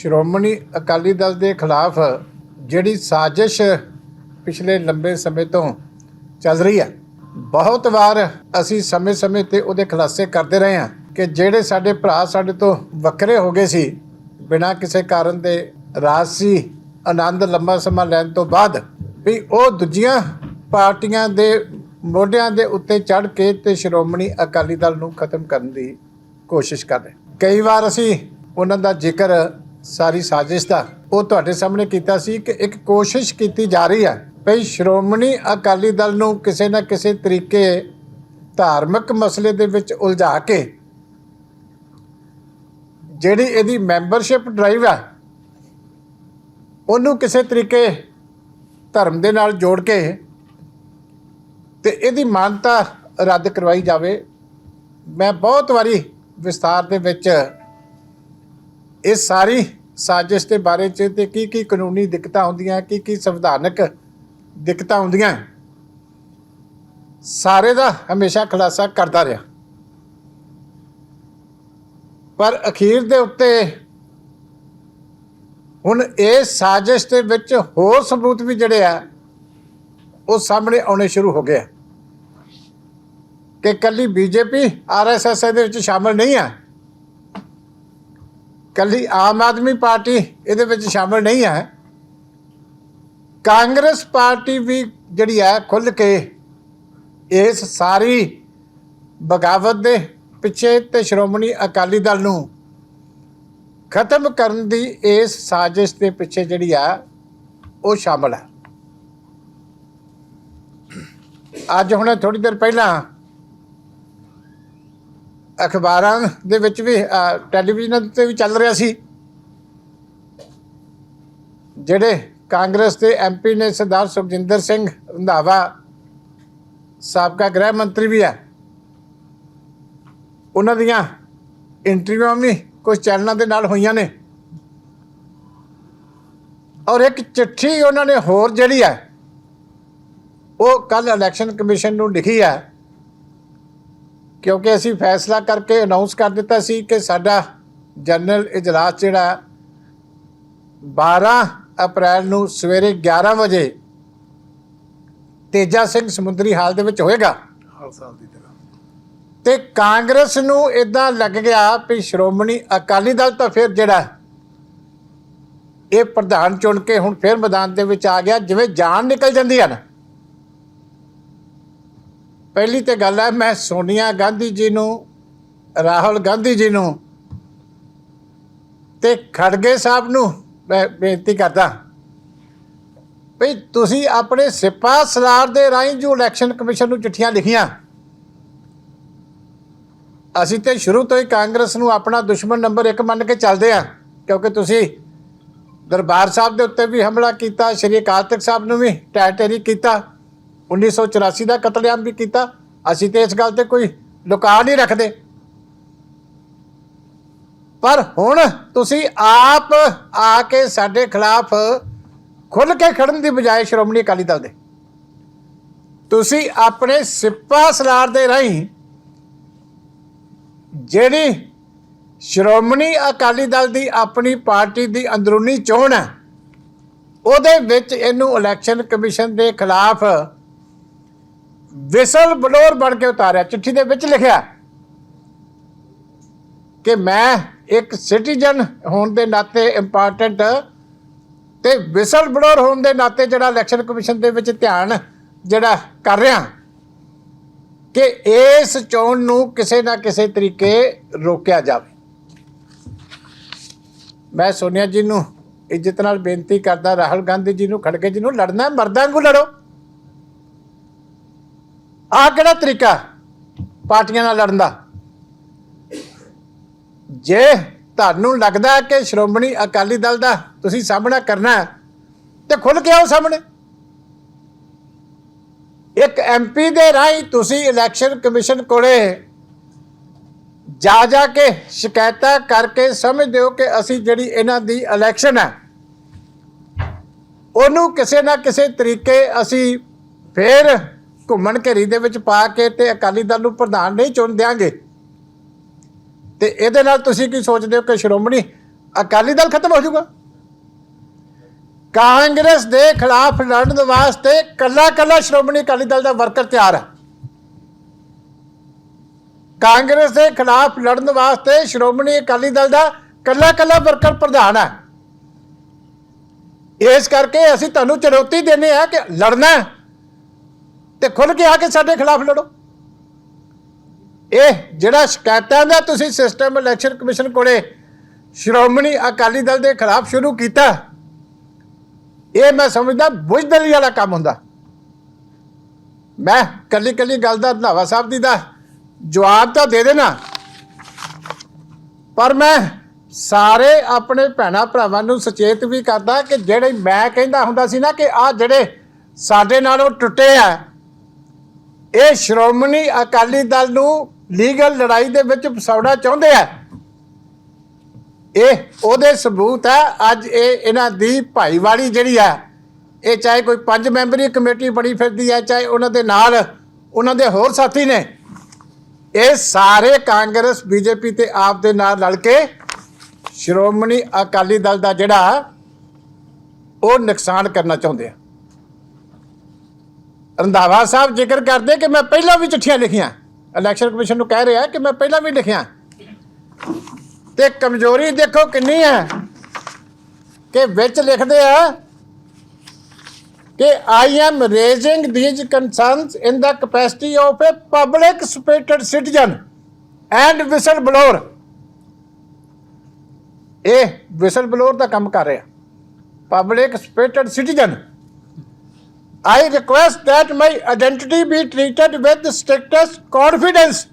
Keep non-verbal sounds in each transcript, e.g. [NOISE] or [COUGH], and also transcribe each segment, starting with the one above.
ਸ਼੍ਰੋਮਣੀ ਅਕਾਲੀ ਦਲ ਦੇ ਖਿਲਾਫ ਜਿਹੜੀ ਸਾਜ਼ਿਸ਼ ਪਿਛਲੇ ਲੰਬੇ ਸਮੇਂ ਤੋਂ ਚੱਲ ਰਹੀ ਹੈ। ਬਹੁਤ ਵਾਰ ਅਸੀਂ ਸਮੇਂ-ਸਮੇਂ ਤੇ ਉਹਦੇ ਖੁਲਾਸੇ ਕਰਦੇ ਰਹੇ ਹਾਂ ਕਿ ਜਿਹੜੇ ਸਾਡੇ ਭਰਾ ਸਾਡੇ ਤੋਂ ਵੱਖਰੇ ਹੋ ਗਏ ਸੀ, ਬਿਨਾਂ ਕਿਸੇ ਕਾਰਨ ਦੇ ਰਾਜਸੀ ਆਨੰਦ ਲੰਮਾ ਸਮਾਂ ਲੈਣ ਤੋਂ ਬਾਅਦ ਵੀ ਉਹ ਦੂਜੀਆਂ ਪਾਰਟੀਆਂ ਦੇ ਮੋਢਿਆਂ ਦੇ ਉੱਤੇ ਚੜ ਕੇ ਤੇ ਸ਼੍ਰੋਮਣੀ ਅਕਾਲੀ ਦਲ ਨੂੰ ਖਤਮ ਕਰਨ ਦੀ ਕੋਸ਼ਿਸ਼ ਕਰਦੇ ਕਈ ਵਾਰ ਅਸੀਂ ਉਹਨਾਂ ਦਾ ਜ਼ਿਕਰ ਸਾਰੀ ਸਾਜ਼ਿਸ਼ ਦਾ। ਉਹ ਤੁਹਾਡੇ ਸਾਹਮਣੇ ਕੀਤਾ ਸੀ ਕਿ ਇੱਕ ਕੋਸ਼ਿਸ਼ ਕੀਤੀ ਜਾ ਰਹੀ ਹੈ। ਭਈ ਸ਼੍ਰੋਮਣੀ ਅਕਾਲੀ ਦਲ ਨੂੰ ਕਿਸੇ ਨਾ ਕਿਸੇ ਤਰੀਕੇ ਧਾਰਮਿਕ ਮਸਲੇ ਦੇ ਵਿੱਚ ਉਲਝਾ ਕੇ, ਜਿਹੜੀ ਇਹਦੀ ਮੈਂਬਰਸ਼ਿਪ ਡਰਾਈਵ ਹੈ, ਉਹਨੂੰ ਕਿਸੇ ਤਰੀਕੇ ਧਰਮ ਦੇ ਨਾਲ ਜੋੜ ਕੇ ਤੇ ਇਹਦੀ ਮਾਨਤਾ ਰੱਦ ਕਰਵਾਈ ਜਾਵੇ। ਮੈਂ ਬਹੁਤ ਵਾਰੀ ਵਿਸਤਾਰ ਦੇ ਵਿੱਚ ਇਹ ਸਾਰੀ ਸਾਜ਼ਿਸ਼ ਦੇ ਬਾਰੇ ਚ ਤੇ ਕੀ ਕੀ ਕਾਨੂੰਨੀ ਦਿੱਕਤਾਂ ਹੁੰਦੀਆਂ, ਕੀ ਕੀ ਸੰਵਿਧਾਨਕ ਦਿੱਕਤਾਂ ਹੁੰਦੀਆਂ, ਸਾਰੇ ਦਾ ਹਮੇਸ਼ਾ ਖੁਲਾਸਾ ਕਰਦਾ ਰਿਹਾ। ਪਰ ਅਖੀਰ ਦੇ ਉੱਤੇ ਹੁਣ ਇਹ ਸਾਜ਼ਿਸ਼ ਦੇ ਵਿੱਚ ਹੋਰ ਸਬੂਤ ਵੀ ਜਿਹੜੇ ਆ, ਉਹ ਸਾਹਮਣੇ ਆਉਣੇ ਸ਼ੁਰੂ ਹੋ ਗਏ ਆ। ਕਿ ਕੱਲੀ ਬੀਜੇਪੀ ਆਰਐਸਐਸ ਦੇ ਵਿੱਚ ਸ਼ਾਮਲ ਨਹੀਂ ਹੈ ਕੱਲੀ ਆਮ ਆਦਮੀ ਪਾਰਟੀ ਇਹਦੇ ਵਿੱਚ ਸ਼ਾਮਲ ਨਹੀਂ ਹੈ। ਕਾਂਗਰਸ ਪਾਰਟੀ ਵੀ ਜਿਹੜੀ ਹੈ ਖੁੱਲ ਕੇ ਇਸ ਸਾਰੀ ਬਗਾਵਤ ਦੇ ਪਿੱਛੇ ਤੇ ਸ਼੍ਰੋਮਣੀ ਅਕਾਲੀ ਦਲ ਨੂੰ ਖਤਮ ਕਰਨ ਦੀ ਇਸ ਸਾਜ਼ਿਸ਼ ਦੇ ਪਿੱਛੇ ਜਿਹੜੀ ਆ, ਉਹ ਸ਼ਾਮਲ ਹੈ। ਅੱਜ ਹੁਣੇ ਥੋੜੀ ਦੇਰ ਪਹਿਲਾਂ ਅਖਬਾਰਾਂ ਦੇ ਵਿੱਚ ਵੀ ਅ, ਟੈਲੀਵਿਜ਼ਨ ਤੇ ਵੀ ਚੱਲ ਰਿਹਾ ਸੀ। ਜਿਹੜੇ ਕਾਂਗਰਸ ਦੇ ਐਮਪੀ ਨੇ ਸਰਦਾਰ ਸੁਖਜਿੰਦਰ ਸਿੰਘ ਰੰਧਾਵਾ ਸਾਬਕਾ ਗ੍ਰਹਿ ਮੰਤਰੀ ਵੀ ਹੈ ਉਹਨਾਂ ਦੀਆਂ ਇੰਟਰਵਿਊਆਂ ਵੀ ਕੁਝ ਚੈਨਲਾਂ ਦੇ ਨਾਲ ਹੋਈਆਂ ਨੇ। ਔਰ ਇੱਕ ਚਿੱਠੀ ਉਹਨਾਂ ਨੇ ਹੋਰ ਜਿਹੜੀ ਹੈ ਉਹ ਕੱਲ ਇਲੈਕਸ਼ਨ ਕਮਿਸ਼ਨ ਨੂੰ ਲਿਖੀ ਹੈ ਕਿਉਂਕਿ ਅਸੀਂ ਫੈਸਲਾ ਕਰਕੇ ਅਨਾਉਂਸ ਕਰ ਦਿੱਤਾ ਸੀ ਕਿ ਸਾਡਾ ਜਨਰਲ ਇਜਲਾਸ ਜਿਹੜਾ 12 ਅਪ੍ਰੈਲ ਨੂੰ ਸਵੇਰੇ 11 ਵਜੇ ਤੇਜਾ ਸਿੰਘ ਸਮੁੰਦਰੀ ਹਾਲ ਦੇ ਵਿੱਚ ਹੋਏਗਾ। ਹਰ ਸਾਲ ਦੀ ਤਰ੍ਹਾਂ। ਤੇ ਕਾਂਗਰਸ ਨੂੰ ਇਦਾਂ ਲੱਗ ਗਿਆ ਵੀ ਸ਼੍ਰੋਮਣੀ ਅਕਾਲੀ ਦਲ ਤਾਂ ਫਿਰ ਜਿਹੜਾ ਇਹ ਪ੍ਰਧਾਨ ਚੁਣ ਕੇ ਹੁਣ ਫਿਰ ਮੈਦਾਨ ਦੇ ਵਿੱਚ ਆ ਗਿਆ ਜਿਵੇਂ ਜਾਨ ਨਿਕਲ ਜਾਂਦੀ ਹੈ ਨਾ। ਪਹਿਲੀ ਤੇ ਗੱਲ ਹੈ, ਮੈਂ ਸੋਨੀਆ ਗਾਂਧੀ ਜੀ ਨੂੰ, ਰਾਹੁਲ ਗਾਂਧੀ ਜੀ ਨੂੰ ਤੇ ਖੜਗੇ ਸਾਹਿਬ ਨੂੰ ਮੈਂ ਬੇਨਤੀ ਕਰਦਾ ਵੀ ਤੁਸੀਂ ਆਪਣੇ ਸਿਪਾ ਸਲਾਰ ਦੇ ਰਾਹੀਂ ਜੋ ਇਲੈਕਸ਼ਨ ਕਮਿਸ਼ਨ ਨੂੰ ਚਿੱਠੀਆਂ ਲਿਖੀਆਂ, ਅਸੀਂ ਤੇ ਸ਼ੁਰੂ ਤੋਂ ਹੀ ਕਾਂਗਰਸ ਨੂੰ ਆਪਣਾ ਦੁਸ਼ਮਣ ਨੰਬਰ 1 ਮੰਨ ਕੇ ਚੱਲਦੇ ਆ ਕਿਉਂਕਿ ਤੁਸੀਂ ਦਰਬਾਰ ਸਾਹਿਬ ਦੇ ਉੱਤੇ ਵੀ ਹਮਲਾ ਕੀਤਾ, ਸ਼੍ਰੀ ਅਕਾਲ ਤਖਤ ਸਾਹਿਬ ਨੂੰ ਵੀ ਟੈਟੇਰੀ ਕੀਤਾ। 1984 ਦਾ ਕਤਲੇਆਮ ਵੀ ਕੀਤਾ। ਅਸੀਂ ਤੇ ਇਸ ਗੱਲ ਤੇ ਕੋਈ ਲੁਕਾ ਨਹੀਂ ਰੱਖਦੇ। ਪਰ ਹੁਣ ਤੁਸੀਂ ਆਪ ਆ ਕੇ ਸਾਡੇ ਖਿਲਾਫ ਖੁੱਲ ਕੇ ਖੜਨ ਦੀ ਬਜਾਏ ਸ਼੍ਰੋਮਣੀ ਅਕਾਲੀ ਦਲ ਦੇ। ਤੁਸੀਂ ਆਪਣੇ ਸਿਪਾ ਸਲਾਰ ਦੇ ਰਾਹੀਂ, ਜਿਹੜੀ ਸ਼੍ਰੋਮਣੀ ਅਕਾਲੀ ਦਲ ਦੀ ਆਪਣੀ ਪਾਰਟੀ ਦੀ ਅੰਦਰੂਨੀ ਚੋਣ ਹੈ, ਉਹਦੇ ਵਿੱਚ ਇਹਨੂੰ ਇਲੈਕਸ਼ਨ ਕਮਿਸ਼ਨ ਦੇ ਖਿਲਾਫ ਵਿਸਲ ਬਲੋਰ ਬਣ ਕੇ ਉਤਾਰਿਆ ਚਿੱਠੀ ਦੇ ਵਿੱਚ ਲਿਖਿਆ ਕਿ ਮੈਂ ਇੱਕ ਸਿਟੀਜ਼ਨ ਹੋਣ ਦੇ ਨਾਤੇ ਇੰਪੋਰਟੈਂਟ ਤੇ ਵਿਸਲ ਬਲੋਰ ਹੋਣ ਦੇ ਨਾਤੇ ਜਿਹੜਾ ਇਲੈਕਸ਼ਨ ਕਮਿਸ਼ਨ ਦੇ ਵਿੱਚ ਧਿਆਨ ਜਿਹੜਾ ਕਰ ਰਿਹਾ ਕਿ ਇਸ ਚੋਣ ਨੂੰ ਕਿਸੇ ਨਾ ਕਿਸੇ ਤਰੀਕੇ ਰੋਕਿਆ ਜਾਵੇ। ਮੈਂ ਸੋਨੀਆ ਜੀ ਨੂੰ ਇੱਜ਼ਤ ਨਾਲ ਬੇਨਤੀ ਕਰਦਾ ਰਾਹੁਲ ਗਾਂਧੀ ਜੀ ਨੂੰ ਖੜਗੇ ਜੀ ਨੂੰ ਲੜਨਾ ਹੈ, ਮਰਦਾਂ ਨੂੰ ਲੜੋ। ਆਹ ਕਿਹੜਾ ਤਰੀਕਾ ਪਾਰਟੀਆਂ ਨਾਲ ਲੜਨ ਦਾ? ਜੇ ਤੁਹਾਨੂੰ ਲੱਗਦਾ ਹੈ ਕਿ ਸ਼੍ਰੋਮਣੀ ਅਕਾਲੀ ਦਲ ਦਾ ਤੁਸੀਂ ਸਾਹਮਣਾ ਕਰਨਾ ਹੈ, ਤੇ ਖੁੱਲ ਕੇ ਆਓ ਸਾਹਮਣੇ। ਇੱਕ ਐਮਪੀ ਦੇ ਰਾਹੀਂ ਤੁਸੀਂ ਇਲੈਕਸ਼ਨ ਕਮਿਸ਼ਨ ਕੋਲੇ ਜਾ ਜਾ ਕੇ ਸ਼ਿਕਾਇਤਾਂ ਕਰਕੇ ਸਮਝਦੇ ਹੋ ਕਿ ਅਸੀਂ ਜਿਹੜੀ ਇਹਨਾਂ ਦੀ ਇਲੈਕਸ਼ਨ ਹੈ ਉਹਨੂੰ ਕਿਸੇ ਨਾ ਕਿਸੇ ਤਰੀਕੇ ਅਸੀਂ ਫੇਰ ਘੁੰਮਣ ਘੇਰੀ ਦੇ ਵਿੱਚ ਪਾ ਕੇ ਤੇ ਅਕਾਲੀ ਦਲ ਨੂੰ ਪ੍ਰਧਾਨ ਨਹੀਂ ਚੁਣ ਦਿਆਂਗੇ। ਤੇ ਇਹਦੇ ਨਾਲ ਤੁਸੀਂ ਕੀ ਸੋਚਦੇ ਹੋ ਕਿ ਸ਼੍ਰੋਮਣੀ ਅਕਾਲੀ ਦਲ ਖਤਮ ਹੋ ਜਾਊਗਾ? ਕਾਂਗਰਸ ਦੇ ਖਿਲਾਫ ਲੜਨ ਵਾਸਤੇ ਕੱਲਾ ਕੱਲਾ ਸ਼੍ਰੋਮਣੀ ਅਕਾਲੀ ਦਲ ਦਾ ਵਰਕਰ ਤਿਆਰ ਹੈ। ਕਾਂਗਰਸ ਦੇ ਖਿਲਾਫ ਲੜਨ ਵਾਸਤੇ ਸ਼੍ਰੋਮਣੀ ਅਕਾਲੀ ਦਲ ਦਾ ਕੱਲਾ ਕੱਲਾ ਵਰਕਰ ਪ੍ਰਧਾਨ ਹੈ। ਇਸ ਕਰਕੇ ਅਸੀਂ ਤੁਹਾਨੂੰ ਚੁਣੌਤੀ ਦਿੰਦੇ ਆ ਕਿ ਲੜਨਾ ਤੇ ਖੁੱਲ ਕੇ ਆ ਕੇ ਸਾਡੇ ਖਿਲਾਫ ਲੜੋ। ਇਹ ਜਿਹੜਾ ਸ਼ਿਕਾਇਤਾਂ ਦਾ ਤੁਸੀਂ ਸਿਸਟਮ ਇਲੈਕਸ਼ਨ ਕਮਿਸ਼ਨ ਕੋਲੇ ਸ਼੍ਰੋਮਣੀ ਅਕਾਲੀ ਦਲ ਦੇ ਖਿਲਾਫ ਸ਼ੁਰੂ ਕੀਤਾ, ਇਹ ਮੈਂ ਸਮਝਦਾ ਬੁਝਦਲੀ ਵਾਲਾ ਕੰਮ ਹੁੰਦਾ। ਮੈਂ ਕੱਲੀ ਕੱਲੀ ਗੱਲ ਦਾ ਰੰਧਾਵਾ ਸਾਹਿਬ ਦੀ ਦਾ, ਜਵਾਬ ਤਾਂ ਦੇ ਦੇਣਾ। ਪਰ ਮੈਂ ਸਾਰੇ ਆਪਣੇ ਭੈਣਾ ਭਰਾਵਾਂ ਨੂੰ ਸੁਚੇਤ ਵੀ ਕਰਦਾ ਕਿ ਜਿਹੜੇ ਮੈਂ ਕਹਿੰਦਾ ਹੁੰਦਾ ਸੀ ਨਾ ਕਿ ਆ ਜਿਹੜੇ ਸਾਡੇ ਨਾਲੋਂ ਟੁੱਟੇ ਆ ਇਹ ਸ਼੍ਰੋਮਣੀ ਅਕਾਲੀ ਦਲ ਨੂੰ ਲੀਗਲ ਲੜਾਈ ਦੇ ਵਿੱਚ ਫਸਾਉਣਾ ਚਾਹੁੰਦੇ ਆ। ਇਹ ਉਹਦੇ ਸਬੂਤ ਹੈ ਅੱਜ ਇਹ ਇਹਨਾਂ ਦੀ ਭਾਈਵਾਲੀ ਜਿਹੜੀ ਆ, ਇਹ ਚਾਹੇ ਕੋਈ ਪੰਜ ਮੈਂਬਰੀ ਕਮੇਟੀ ਬਣੀ ਫਿਰਦੀ ਹੈ ਚਾਹੇ ਉਹਨਾਂ ਦੇ ਨਾਲ ਉਹਨਾਂ ਦੇ ਹੋਰ ਸਾਥੀ ਨੇ, ਇਹ ਸਾਰੇ ਕਾਂਗਰਸ, ਬੀਜੇਪੀ ਤੇ ਆਪ ਦੇ ਨਾਲ ਰਲ ਕੇ ਸ਼੍ਰੋਮਣੀ ਅਕਾਲੀ ਦਲ ਦਾ ਜਿਹੜਾ, ਉਹ ਨੁਕਸਾਨ ਕਰਨਾ ਚਾਹੁੰਦੇ ਆ। ਰੰਧਾਵਾ ਸਾਹਿਬ ਜ਼ਿਕਰ ਕਰਦੇ ਕਿ ਮੈਂ ਪਹਿਲਾਂ ਵੀ ਚਿੱਠੀਆਂ ਲਿਖੀਆਂ। ਇਲੈਕਸ਼ਨ ਕਮਿਸ਼ਨ ਨੂੰ ਕਹਿ ਰਿਹਾ ਕਿ ਮੈਂ ਪਹਿਲਾਂ ਵੀ ਲਿਖਿਆ। ਤੇ ਕਮਜ਼ੋਰੀ ਦੇਖੋ ਕਿੰਨੀ ਹੈ ਕਿ ਵਿੱਚ ਲਿਖਦੇ ਆ ਕਿ I am raising these concerns in the capacity of a public spirited citizen and whistleblower ਇਹ ਵਿਸਲ ਬਲੋਰ ਦਾ ਕੰਮ ਕਰ ਰਿਹਾ। Public spirited citizen I request that my identity be treated with the strictest confidence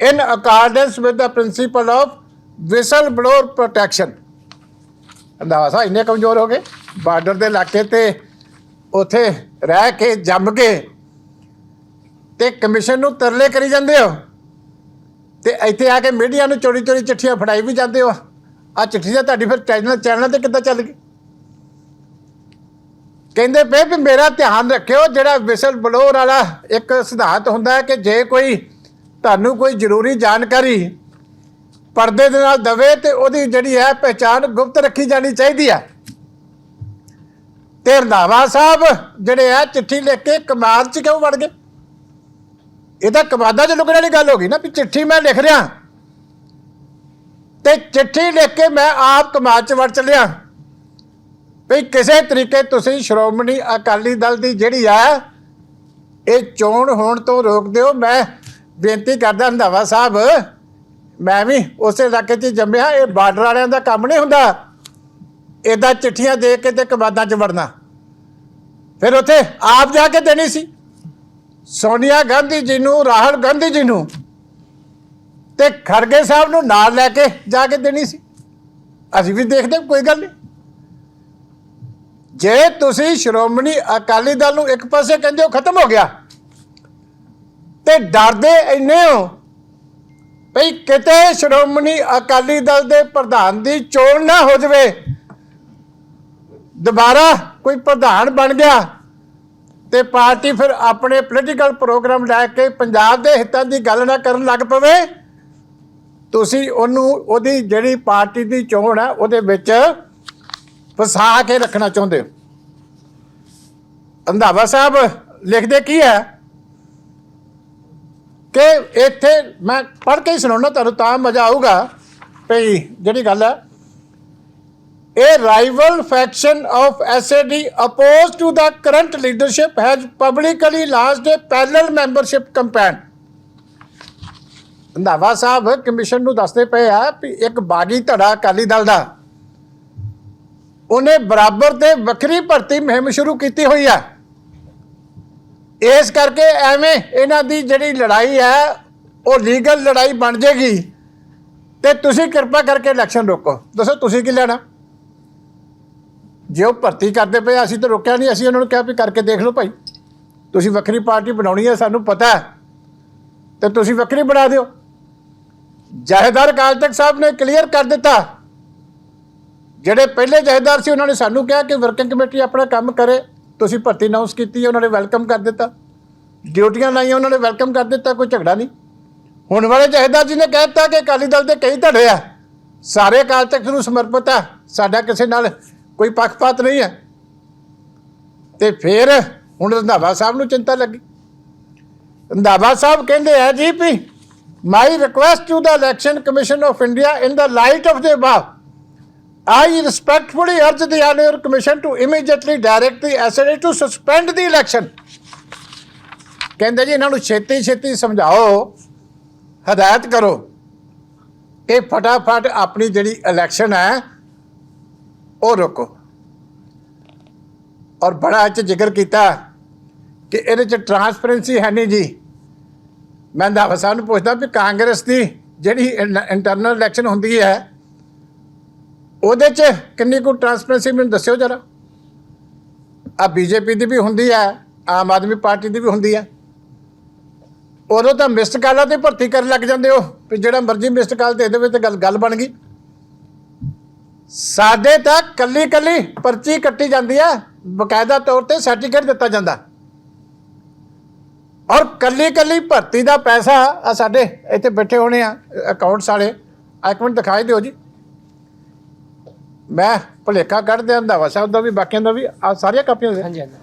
in accordance with the principle of whistleblower protection. ਅੰਦਾਜ਼ਾ ਸਾਹਿਬ ਇੰਨੇ ਕਮਜ਼ੋਰ ਹੋ ਗਏ ਬਾਰਡਰ ਦੇ ਇਲਾਕੇ ਤੇ ਉਥੇ ਰਹਿ ਕੇ ਜੰਮ ਕੇ ਤੇ ਕਮਿਸ਼ਨ ਨੂੰ ਤਰਲੇ ਕਰੀ ਜਾਂਦੇ ਹੋ ਤੇ ਇੱਥੇ ਆ ਕੇ ਮੀਡੀਆ ਨੂੰ ਚੋਰੀ ਚੋਰੀ ਚਿੱਠੀਆਂ ਫੜਾਈ ਵੀ ਜਾਂਦੇ ਹੋ ਆ ਚਿੱਠੀ ਤਾਂ ਤੁਹਾਡੀ ਫਿਰ ਚੈਨਲ ਚੈਨਲ ਤੇ ਕਿੱਦਾਂ ਚੱਲ ਗਈ ਕਹਿੰਦੇ ਪਏ ਵੀ ਮੇਰਾ ਧਿਆਨ ਰੱਖਿਓ, ਜਿਹੜਾ ਵਿਸਲ ਬਲੋਰ ਵਾਲਾ ਇੱਕ ਸਿਧਾਂਤ ਹੁੰਦਾ ਹੈ ਕਿ ਜੇ ਕੋਈ ਤੁਹਾਨੂੰ ਕੋਈ ਜ਼ਰੂਰੀ ਜਾਣਕਾਰੀ ਪਰਦੇ ਦੇ ਨਾਲ ਦਵੇ ਤੇ ਉਹਦੀ ਜਿਹੜੀ ਹੈ ਪਹਿਚਾਣ ਗੁਪਤ ਰੱਖੀ ਜਾਣੀ ਚਾਹੀਦੀ ਹੈ। ਤੇ ਰੰਧਾਵਾ ਸਾਹਿਬ ਜਿਹੜੇ ਆ ਚਿੱਠੀ ਲਿਖ ਕੇ ਕਮਾਦ ਚ ਕਿਉਂ ਵੜ ਗਏ? ਇਹ ਤਾਂ ਕਮਾਦਾਂ ਚ ਲੁਕਣ ਵਾਲੀ ਗੱਲ ਹੋ ਗਈ ਨਾ ਵੀ ਚਿੱਠੀ ਮੈਂ ਲਿਖ ਰਿਹਾ। ਤੇ ਚਿੱਠੀ ਲਿਖ ਕੇ ਮੈਂ ਆਪ ਕਮਾਦ ਚ ਵੜ ਚੱਲਿਆ। ਵੀ ਕਿਸੇ ਤਰੀਕੇ ਤੁਸੀਂ ਸ਼੍ਰੋਮਣੀ ਅਕਾਲੀ ਦਲ ਦੀ ਜਿਹੜੀ ਆ, ਇਹ ਚੋਣ ਹੋਣ ਤੋਂ ਰੋਕ ਦਿਓ। ਮੈਂ ਬੇਨਤੀ ਕਰਦਾ ਹੰਦਾਵਾ ਸਾਹਿਬ, ਮੈਂ ਵੀ ਉਸੇ ਇਲਾਕੇ 'ਚ ਜੰਮਿਆ, ਇਹ ਬਾਰਡਰ ਵਾਲਿਆਂ ਦਾ ਕੰਮ ਨਹੀਂ ਹੁੰਦਾ। ਇਦਾਂ ਚਿੱਠੀਆਂ ਦੇ ਕੇ ਤੇ ਕਮਾਦਾਂ 'ਚ ਵੜਨਾ। ਫਿਰ ਉੱਥੇ ਆਪ ਜਾ ਕੇ ਦੇਣੀ ਸੀ। ਸੋਨੀਆ ਗਾਂਧੀ ਜੀ ਨੂੰ, ਰਾਹੁਲ ਗਾਂਧੀ ਜੀ ਨੂੰ ਤੇ ਖੜਗੇ ਸਾਹਿਬ ਨੂੰ ਨਾਲ ਲੈ ਕੇ ਜਾ ਕੇ ਦੇਣੀ ਸੀ। ਅਸੀਂ ਵੀ ਦੇਖਦੇ, ਕੋਈ ਗੱਲ ਨਹੀਂ। ਜੇ ਤੁਸੀਂ ਸ਼੍ਰੋਮਣੀ ਅਕਾਲੀ ਦਲ ਨੂੰ ਇੱਕ ਪਾਸੇ ਕਹਿੰਦੇ ਹੋ, ਖਤਮ ਹੋ ਗਿਆ। ਤੇ ਡਰਦੇ ਇੰਨੇ ਹੋ ਭਈ ਕਿਤੇ ਸ਼੍ਰੋਮਣੀ ਅਕਾਲੀ ਦਲ ਦੇ ਪ੍ਰਧਾਨ ਦੀ ਚੋਣ ਨਾ ਹੋ ਜਾਵੇ। ਦੁਬਾਰਾ ਕੋਈ ਪ੍ਰਧਾਨ ਬਣ ਗਿਆ ਤੇ ਪਾਰਟੀ ਫਿਰ ਆਪਣੇ ਪੋਲੀਟੀਕਲ ਪ੍ਰੋਗਰਾਮ ਲੈ ਕੇ ਪੰਜਾਬ ਦੇ ਹਿੱਤਾਂ ਦੀ ਗੱਲ ਨਾ ਕਰਨ ਲੱਗ ਪਵੇ, ਤੁਸੀਂ ਉਹਨੂੰ, ਉਹਦੀ ਜਿਹੜੀ ਪਾਰਟੀ ਦੀ ਚੋਣ ਹੈ ਉਹਦੇ ਵਿੱਚ ਫਸਾ ਕੇ ਰੱਖਣਾ ਚਾਹੁੰਦੇ ਹੋ ਅੰਧਾਵਾ ਸਾਹਿਬ ਲਿਖਦੇ ਕੀ ਹੈ ਕਿ ਇੱਥੇ ਮੈਂ ਪੜ੍ਹ ਕੇ ਹੀ ਸੁਣਾਉਣਾ ਤੁਹਾਨੂੰ ਤਾਂ ਮਜ਼ਾ ਆਊਗਾ ਭਈ ਜਿਹੜੀ ਗੱਲ ਹੈ A rival faction of SAD opposed to the current leadership has publicly launched a parallel membership campaign. Randhawa sahib commission ਨੂੰ ਦੱਸਦੇ ਪਏ ਆ ਵੀ ਇੱਕ ਬਾਗੀ ਧੜਾ ਅਕਾਲੀ ਦਲ ਦਾ ਉਹਨੇ ਬਰਾਬਰ ਤੇ ਵੱਖਰੀ ਭਰਤੀ ਮੁਹਿੰਮ ਸ਼ੁਰੂ ਕੀਤੀ ਹੋਈ ਹੈ। ਇਸ ਕਰਕੇ ਐਵੇਂ ਇਹਨਾਂ ਦੀ ਜਿਹੜੀ ਲੜਾਈ ਹੈ, ਉਹ ਲੀਗਲ ਲੜਾਈ ਬਣ ਜੇਗੀ ਤੇ ਤੁਸੀਂ ਕਿਰਪਾ ਕਰਕੇ ਇਲੈਕਸ਼ਨ ਰੋਕੋ। ਦੱਸੋ ਤੁਸੀਂ ਕੀ ਲੈਣਾ? ਜੇ ਉਹ ਭਰਤੀ ਕਰਦੇ ਪਏ ਅਸੀਂ ਤਾਂ ਰੋਕਿਆ ਨਹੀਂ। ਅਸੀਂ ਉਹਨਾਂ ਨੂੰ ਕਿਹਾ ਵੀ ਕਰਕੇ ਦੇਖ ਲਓ ਭਾਈ। ਤੁਸੀਂ ਵੱਖਰੀ ਪਾਰਟੀ ਬਣਾਉਣੀ ਹੈ, ਸਾਨੂੰ ਪਤਾ ਹੈ। ਤੇ ਤੁਸੀਂ ਵੱਖਰੀ ਬਣਾ ਦਿਓ। ਜਹੇਦਾਰ ਅਕਾਲ ਤਖਤ ਸਾਹਿਬ ਨੇ ਕਲੀਅਰ ਕਰ ਦਿੱਤਾ। ਜਿਹੜੇ ਪਹਿਲੇ ਜਹੇਦਾਰ ਸੀ, ਉਹਨਾਂ ਨੇ ਸਾਨੂੰ ਕਿਹਾ ਕਿ ਵਰਕਿੰਗ ਕਮੇਟੀ ਆਪਣਾ ਕੰਮ ਕਰੇ। ਤੁਸੀਂ ਭਰਤੀ ਅਨਾਉਂਸ ਕੀਤੀ, ਉਹਨਾਂ ਨੇ ਵੈਲਕਮ ਕਰ ਦਿੱਤਾ। ਡਿਊਟੀਆਂ ਲਾਈਆਂ, ਉਹਨਾਂ ਨੇ ਵੈਲਕਮ ਕਰ ਦਿੱਤਾ, ਕੋਈ ਝਗੜਾ ਨਹੀਂ। ਹੁਣ ਵਾਲੇ ਜਹੇਦਾਰ ਜੀ ਨੇ ਕਹਿ ਦਿੱਤਾ ਕਿ ਅਕਾਲੀ ਦਲ ਦੇ ਕਈ ਧੜੇ ਆ। ਸਾਰੇ ਅਕਾਲ ਤਖਤ ਨੂੰ ਸਮਰਪਿਤ ਆ। ਸਾਡਾ ਕਿਸੇ ਨਾਲ ਕੋਈ ਪੱਖਪਾਤ ਨਹੀਂ ਹੈ ਤੇ ਫਿਰ ਹੁਣ ਰੰਧਾਵਾ ਸਾਹਿਬ ਨੂੰ ਚਿੰਤਾ ਲੱਗੀ। ਰੰਧਾਵਾ ਸਾਹਿਬ ਕਹਿੰਦੇ ਆ, ਜੀ ਵੀ my request to the election commission of India in the light of the above I respectfully urge the Honour Commission to immediately direct the SLA to suspend the election. ਕਹਿੰਦੇ ਜੀ ਇਹਨਾਂ ਨੂੰ ਛੇਤੀ ਛੇਤੀ ਸਮਝਾਓ, ਹਦਾਇਤ ਕਰੋ ਕਿ ਫਟਾਫਟ ਆਪਣੀ ਜਿਹੜੀ ਇਲੈਕਸ਼ਨ ਹੈ, ਉਹ ਰੋਕੋ ਔਰ ਬੜਾ ਅੱਜ ਜ਼ਿਕਰ ਕੀਤਾ ਕਿ ਇਹਦੇ ਚ ਟਰਾਂਸਪੇਰੈਂਸੀ ਹੈ ਨਹੀਂ ਜੀ ਮੈਂ ਦਾਵਾ ਸਾਹਿਬ ਨੂੰ ਪੁੱਛਦਾ ਵੀ ਕਾਂਗਰਸ ਦੀ ਜਿਹੜੀ ਇੰਟਰਨਲ ਇਲੈਕਸ਼ਨ ਹੁੰਦੀ ਹੈ ਉਹਦੇ ਚ ਕਿੰਨੀ ਕੁ ਟਰਾਂਸਪੇਰੈਂਸੀ ਮੈਨੂੰ ਦੱਸਿਓ ਜਰਾ। ਆ ਬੀਜੇਪੀ ਦੀ ਵੀ ਹੁੰਦੀ ਹੈ ਆਮ ਆਦਮੀ ਪਾਰਟੀ ਦੀ ਵੀ ਹੁੰਦੀ ਹੈ ਉਦੋਂ ਤਾਂ ਮਿਸਡ ਕਾਲਾਂ ਤੇ ਭਰਤੀ ਕਰਨ ਲੱਗ ਜਾਂਦੇ ਹੋ, ਵੀ ਜਿਹੜਾ ਮਰਜ਼ੀ ਮਿਸਡ ਕਾਲ ਦੇ ਦੇਵੇ ਤੇ ਗੱਲ ਗੱਲ ਬਣ ਗਈ। ਸਾਡੇ ਤਾਂ ਕੱਲੀ ਕੱਲੀ ਪਰਚੀ ਕੱਟੀ ਜਾਂਦੀ ਹੈ ਬਕਾਇਦਾ ਤੌਰ ਤੇ ਸਰਟੀਫਿਕੇਟ ਦਿੱਤਾ ਜਾਂਦਾ। ਔਰ ਕੱਲੀ ਕੱਲੀ ਭਰਤੀ ਦਾ ਪੈਸਾ ਆ ਸਾਡੇ ਇੱਥੇ ਬੈਠੇ ਹੋਣੇ ਆ ਅਕਾਊਂਟਸ ਵਾਲੇ। ਆ ਇੱਕ ਮਿੰਟ ਦਿਖਾਈ ਦਿਓ ਜੀ। ਮੈਂ ਭੁਲੇਖਾ ਕੱਢਦੇ ਅੰਦਾਵਾ ਸਾਹਿਬ ਦਾ ਵੀ ਬਾਕੀਆਂ ਦਾ ਵੀ ਆ ਸਾਰੀਆਂ ਕਾਪੀਆਂ ਹਾਂਜੀ ਹਾਂਜੀ।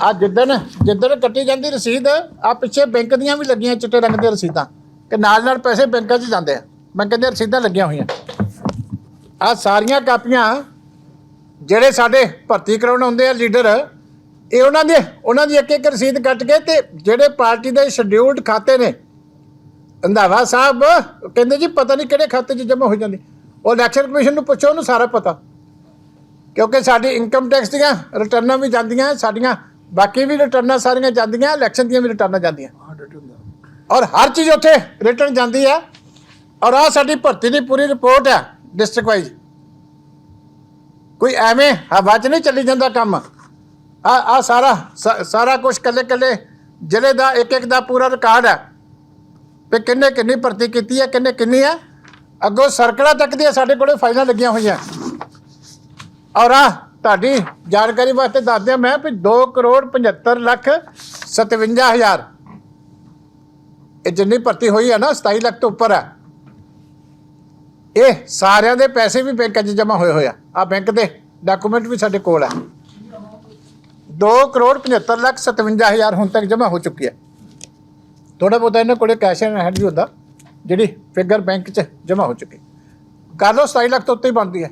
ਆ ਜਿੱਦਣ ਜਿੱਦਣ ਕੱਟੀ ਜਾਂਦੀ ਰਸੀਦ ਆ ਪਿੱਛੇ ਬੈਂਕ ਦੀਆਂ ਵੀ ਲੱਗੀਆਂ ਚਿੱਟੇ ਰੰਗ ਦੀਆਂ ਰਸੀਦਾਂ। ਕਿ ਨਾਲ ਨਾਲ ਪੈਸੇ ਬੈਂਕਾਂ 'ਚ ਜਾਂਦੇ ਆ। ਬੈਂਕਾਂ ਦੀਆਂ ਰਸੀਦਾਂ ਲੱਗੀਆਂ ਹੋਈਆਂ। ਆ ਸਾਰੀਆਂ ਕਾਪੀਆਂ ਜਿਹੜੇ ਸਾਡੇ ਭਰਤੀ ਕਰਾਉਣ ਆਉਂਦੇ ਆ ਲੀਡਰ ਇਹ ਉਹਨਾਂ ਦੇ ਉਹਨਾਂ ਦੀ ਇੱਕ ਇੱਕ ਰਸੀਦ ਕੱਟ ਕੇ ਤੇ ਜਿਹੜੇ ਪਾਰਟੀ ਦੇ ਸ਼ਡਿਊਲਡ ਖਾਤੇ ਨੇ ਅੰਦਾਵਾ ਸਾਹਿਬ ਕਹਿੰਦੇ ਜੀ ਪਤਾ ਨਹੀਂ ਕਿਹੜੇ ਖਾਤੇ 'ਚ ਜਮ੍ਹਾਂ ਹੋ ਜਾਂਦੀ। ਉਹ ਇਲੈਕਸ਼ਨ ਕਮਿਸ਼ਨ ਨੂੰ ਪੁੱਛੋ, ਉਹਨੂੰ ਸਾਰਾ ਪਤਾ। ਕਿਉਂਕਿ ਸਾਡੀ ਇਨਕਮ ਟੈਕਸ ਦੀਆਂ ਰਿਟਰਨਾਂ ਵੀ ਜਾਂਦੀਆਂ, ਸਾਡੀਆਂ ਬਾਕੀ ਵੀ ਰਿਟਰਨਾਂ ਸਾਰੀਆਂ ਜਾਂਦੀਆਂ ਇਲੈਕਸ਼ਨ ਦੀਆਂ ਵੀ ਰਿਟਰਨਾਂ ਜਾਂਦੀਆਂ। ਔਰ ਹਰ ਚੀਜ਼ ਉੱਥੇ ਰਿਟਰਨ ਜਾਂਦੀ ਹੈ। ਔਰ ਆ ਸਾਡੀ ਭਰਤੀ ਦੀ ਪੂਰੀ ਰਿਪੋਰਟ ਹੈ ਡਿਸਟ੍ਰਿਕਟ ਵਾਈਜ਼ ਕੋਈ ਐਵੇਂ ਹਵਾ 'ਚ ਨਹੀਂ ਚੱਲੀ ਜਾਂਦਾ ਕੰਮ। ਆ ਆ ਸਾਰਾ, ਸਾ- ਸਾਰਾ ਕੁਝ ਕੱਲੇ ਕੱਲੇ ਜ਼ਿਲ੍ਹੇ ਦਾ ਇੱਕ ਇੱਕ ਦਾ ਪੂਰਾ ਰਿਕਾਰਡ ਹੈ। ਵੀ ਕਿੰਨੇ ਕਿੰਨੀ ਭਰਤੀ ਕੀਤੀ ਹੈ ਕਿੰਨੇ ਕਿੰਨੀ ਹੈ। ਅੱਗੋਂ ਸਰਕਲਾਂ ਤੱਕ ਦੀਆਂ ਸਾਡੇ ਕੋਲੇ ਫਾਈਲਾਂ ਲੱਗੀਆਂ ਹੋਈਆਂ। ਔਰ ਆ ਤੁਹਾਡੀ ਜਾਣਕਾਰੀ ਵਾਸਤੇ ਦੱਸ ਦਿਆਂ ਮੈਂ ਵੀ 2 ਕਰੋੜ 75 ਲੱਖ 57 ਹਜ਼ਾਰ। ਇਹ ਜਿੰਨੀ ਭਰਤੀ ਹੋਈ ਹੈ ਨਾ 27 ਲੱਖ ਤੋਂ ਉੱਪਰ ਹੈ ਇਹ ਸਾਰਿਆਂ ਦੇ ਪੈਸੇ ਵੀ ਬੈਂਕ 'ਚ ਜਮ੍ਹਾਂ ਹੋਏ ਹੋਏ ਆ। ਬੈਂਕ ਦੇ ਡਾਕੂਮੈਂਟ ਵੀ ਸਾਡੇ ਕੋਲ ਹੈ 2 ਕਰੋੜ 75 ਲੱਖ 57 ਹਜ਼ਾਰ ਹੁਣ ਤੱਕ ਜਮ੍ਹਾਂ ਹੋ ਚੁੱਕੀ ਹੈ ਥੋੜਾ ਬਹੁਤਾ ਇਹਨਾਂ ਕੋਲੇ ਕੈਸ਼ ਐਂਡ ਹੈਂਡ ਵੀ ਹੁੰਦਾ। ਜਿਹੜੀ ਫਿਗਰ ਬੈਂਕ 'ਚ ਜਮ੍ਹਾਂ ਹੋ ਚੁੱਕੀ। ਕਰ ਲਓ 27 ਲੱਖ ਤੋਂ ਉੱਤੇ ਹੀ ਬਣਦੀ ਹੈ।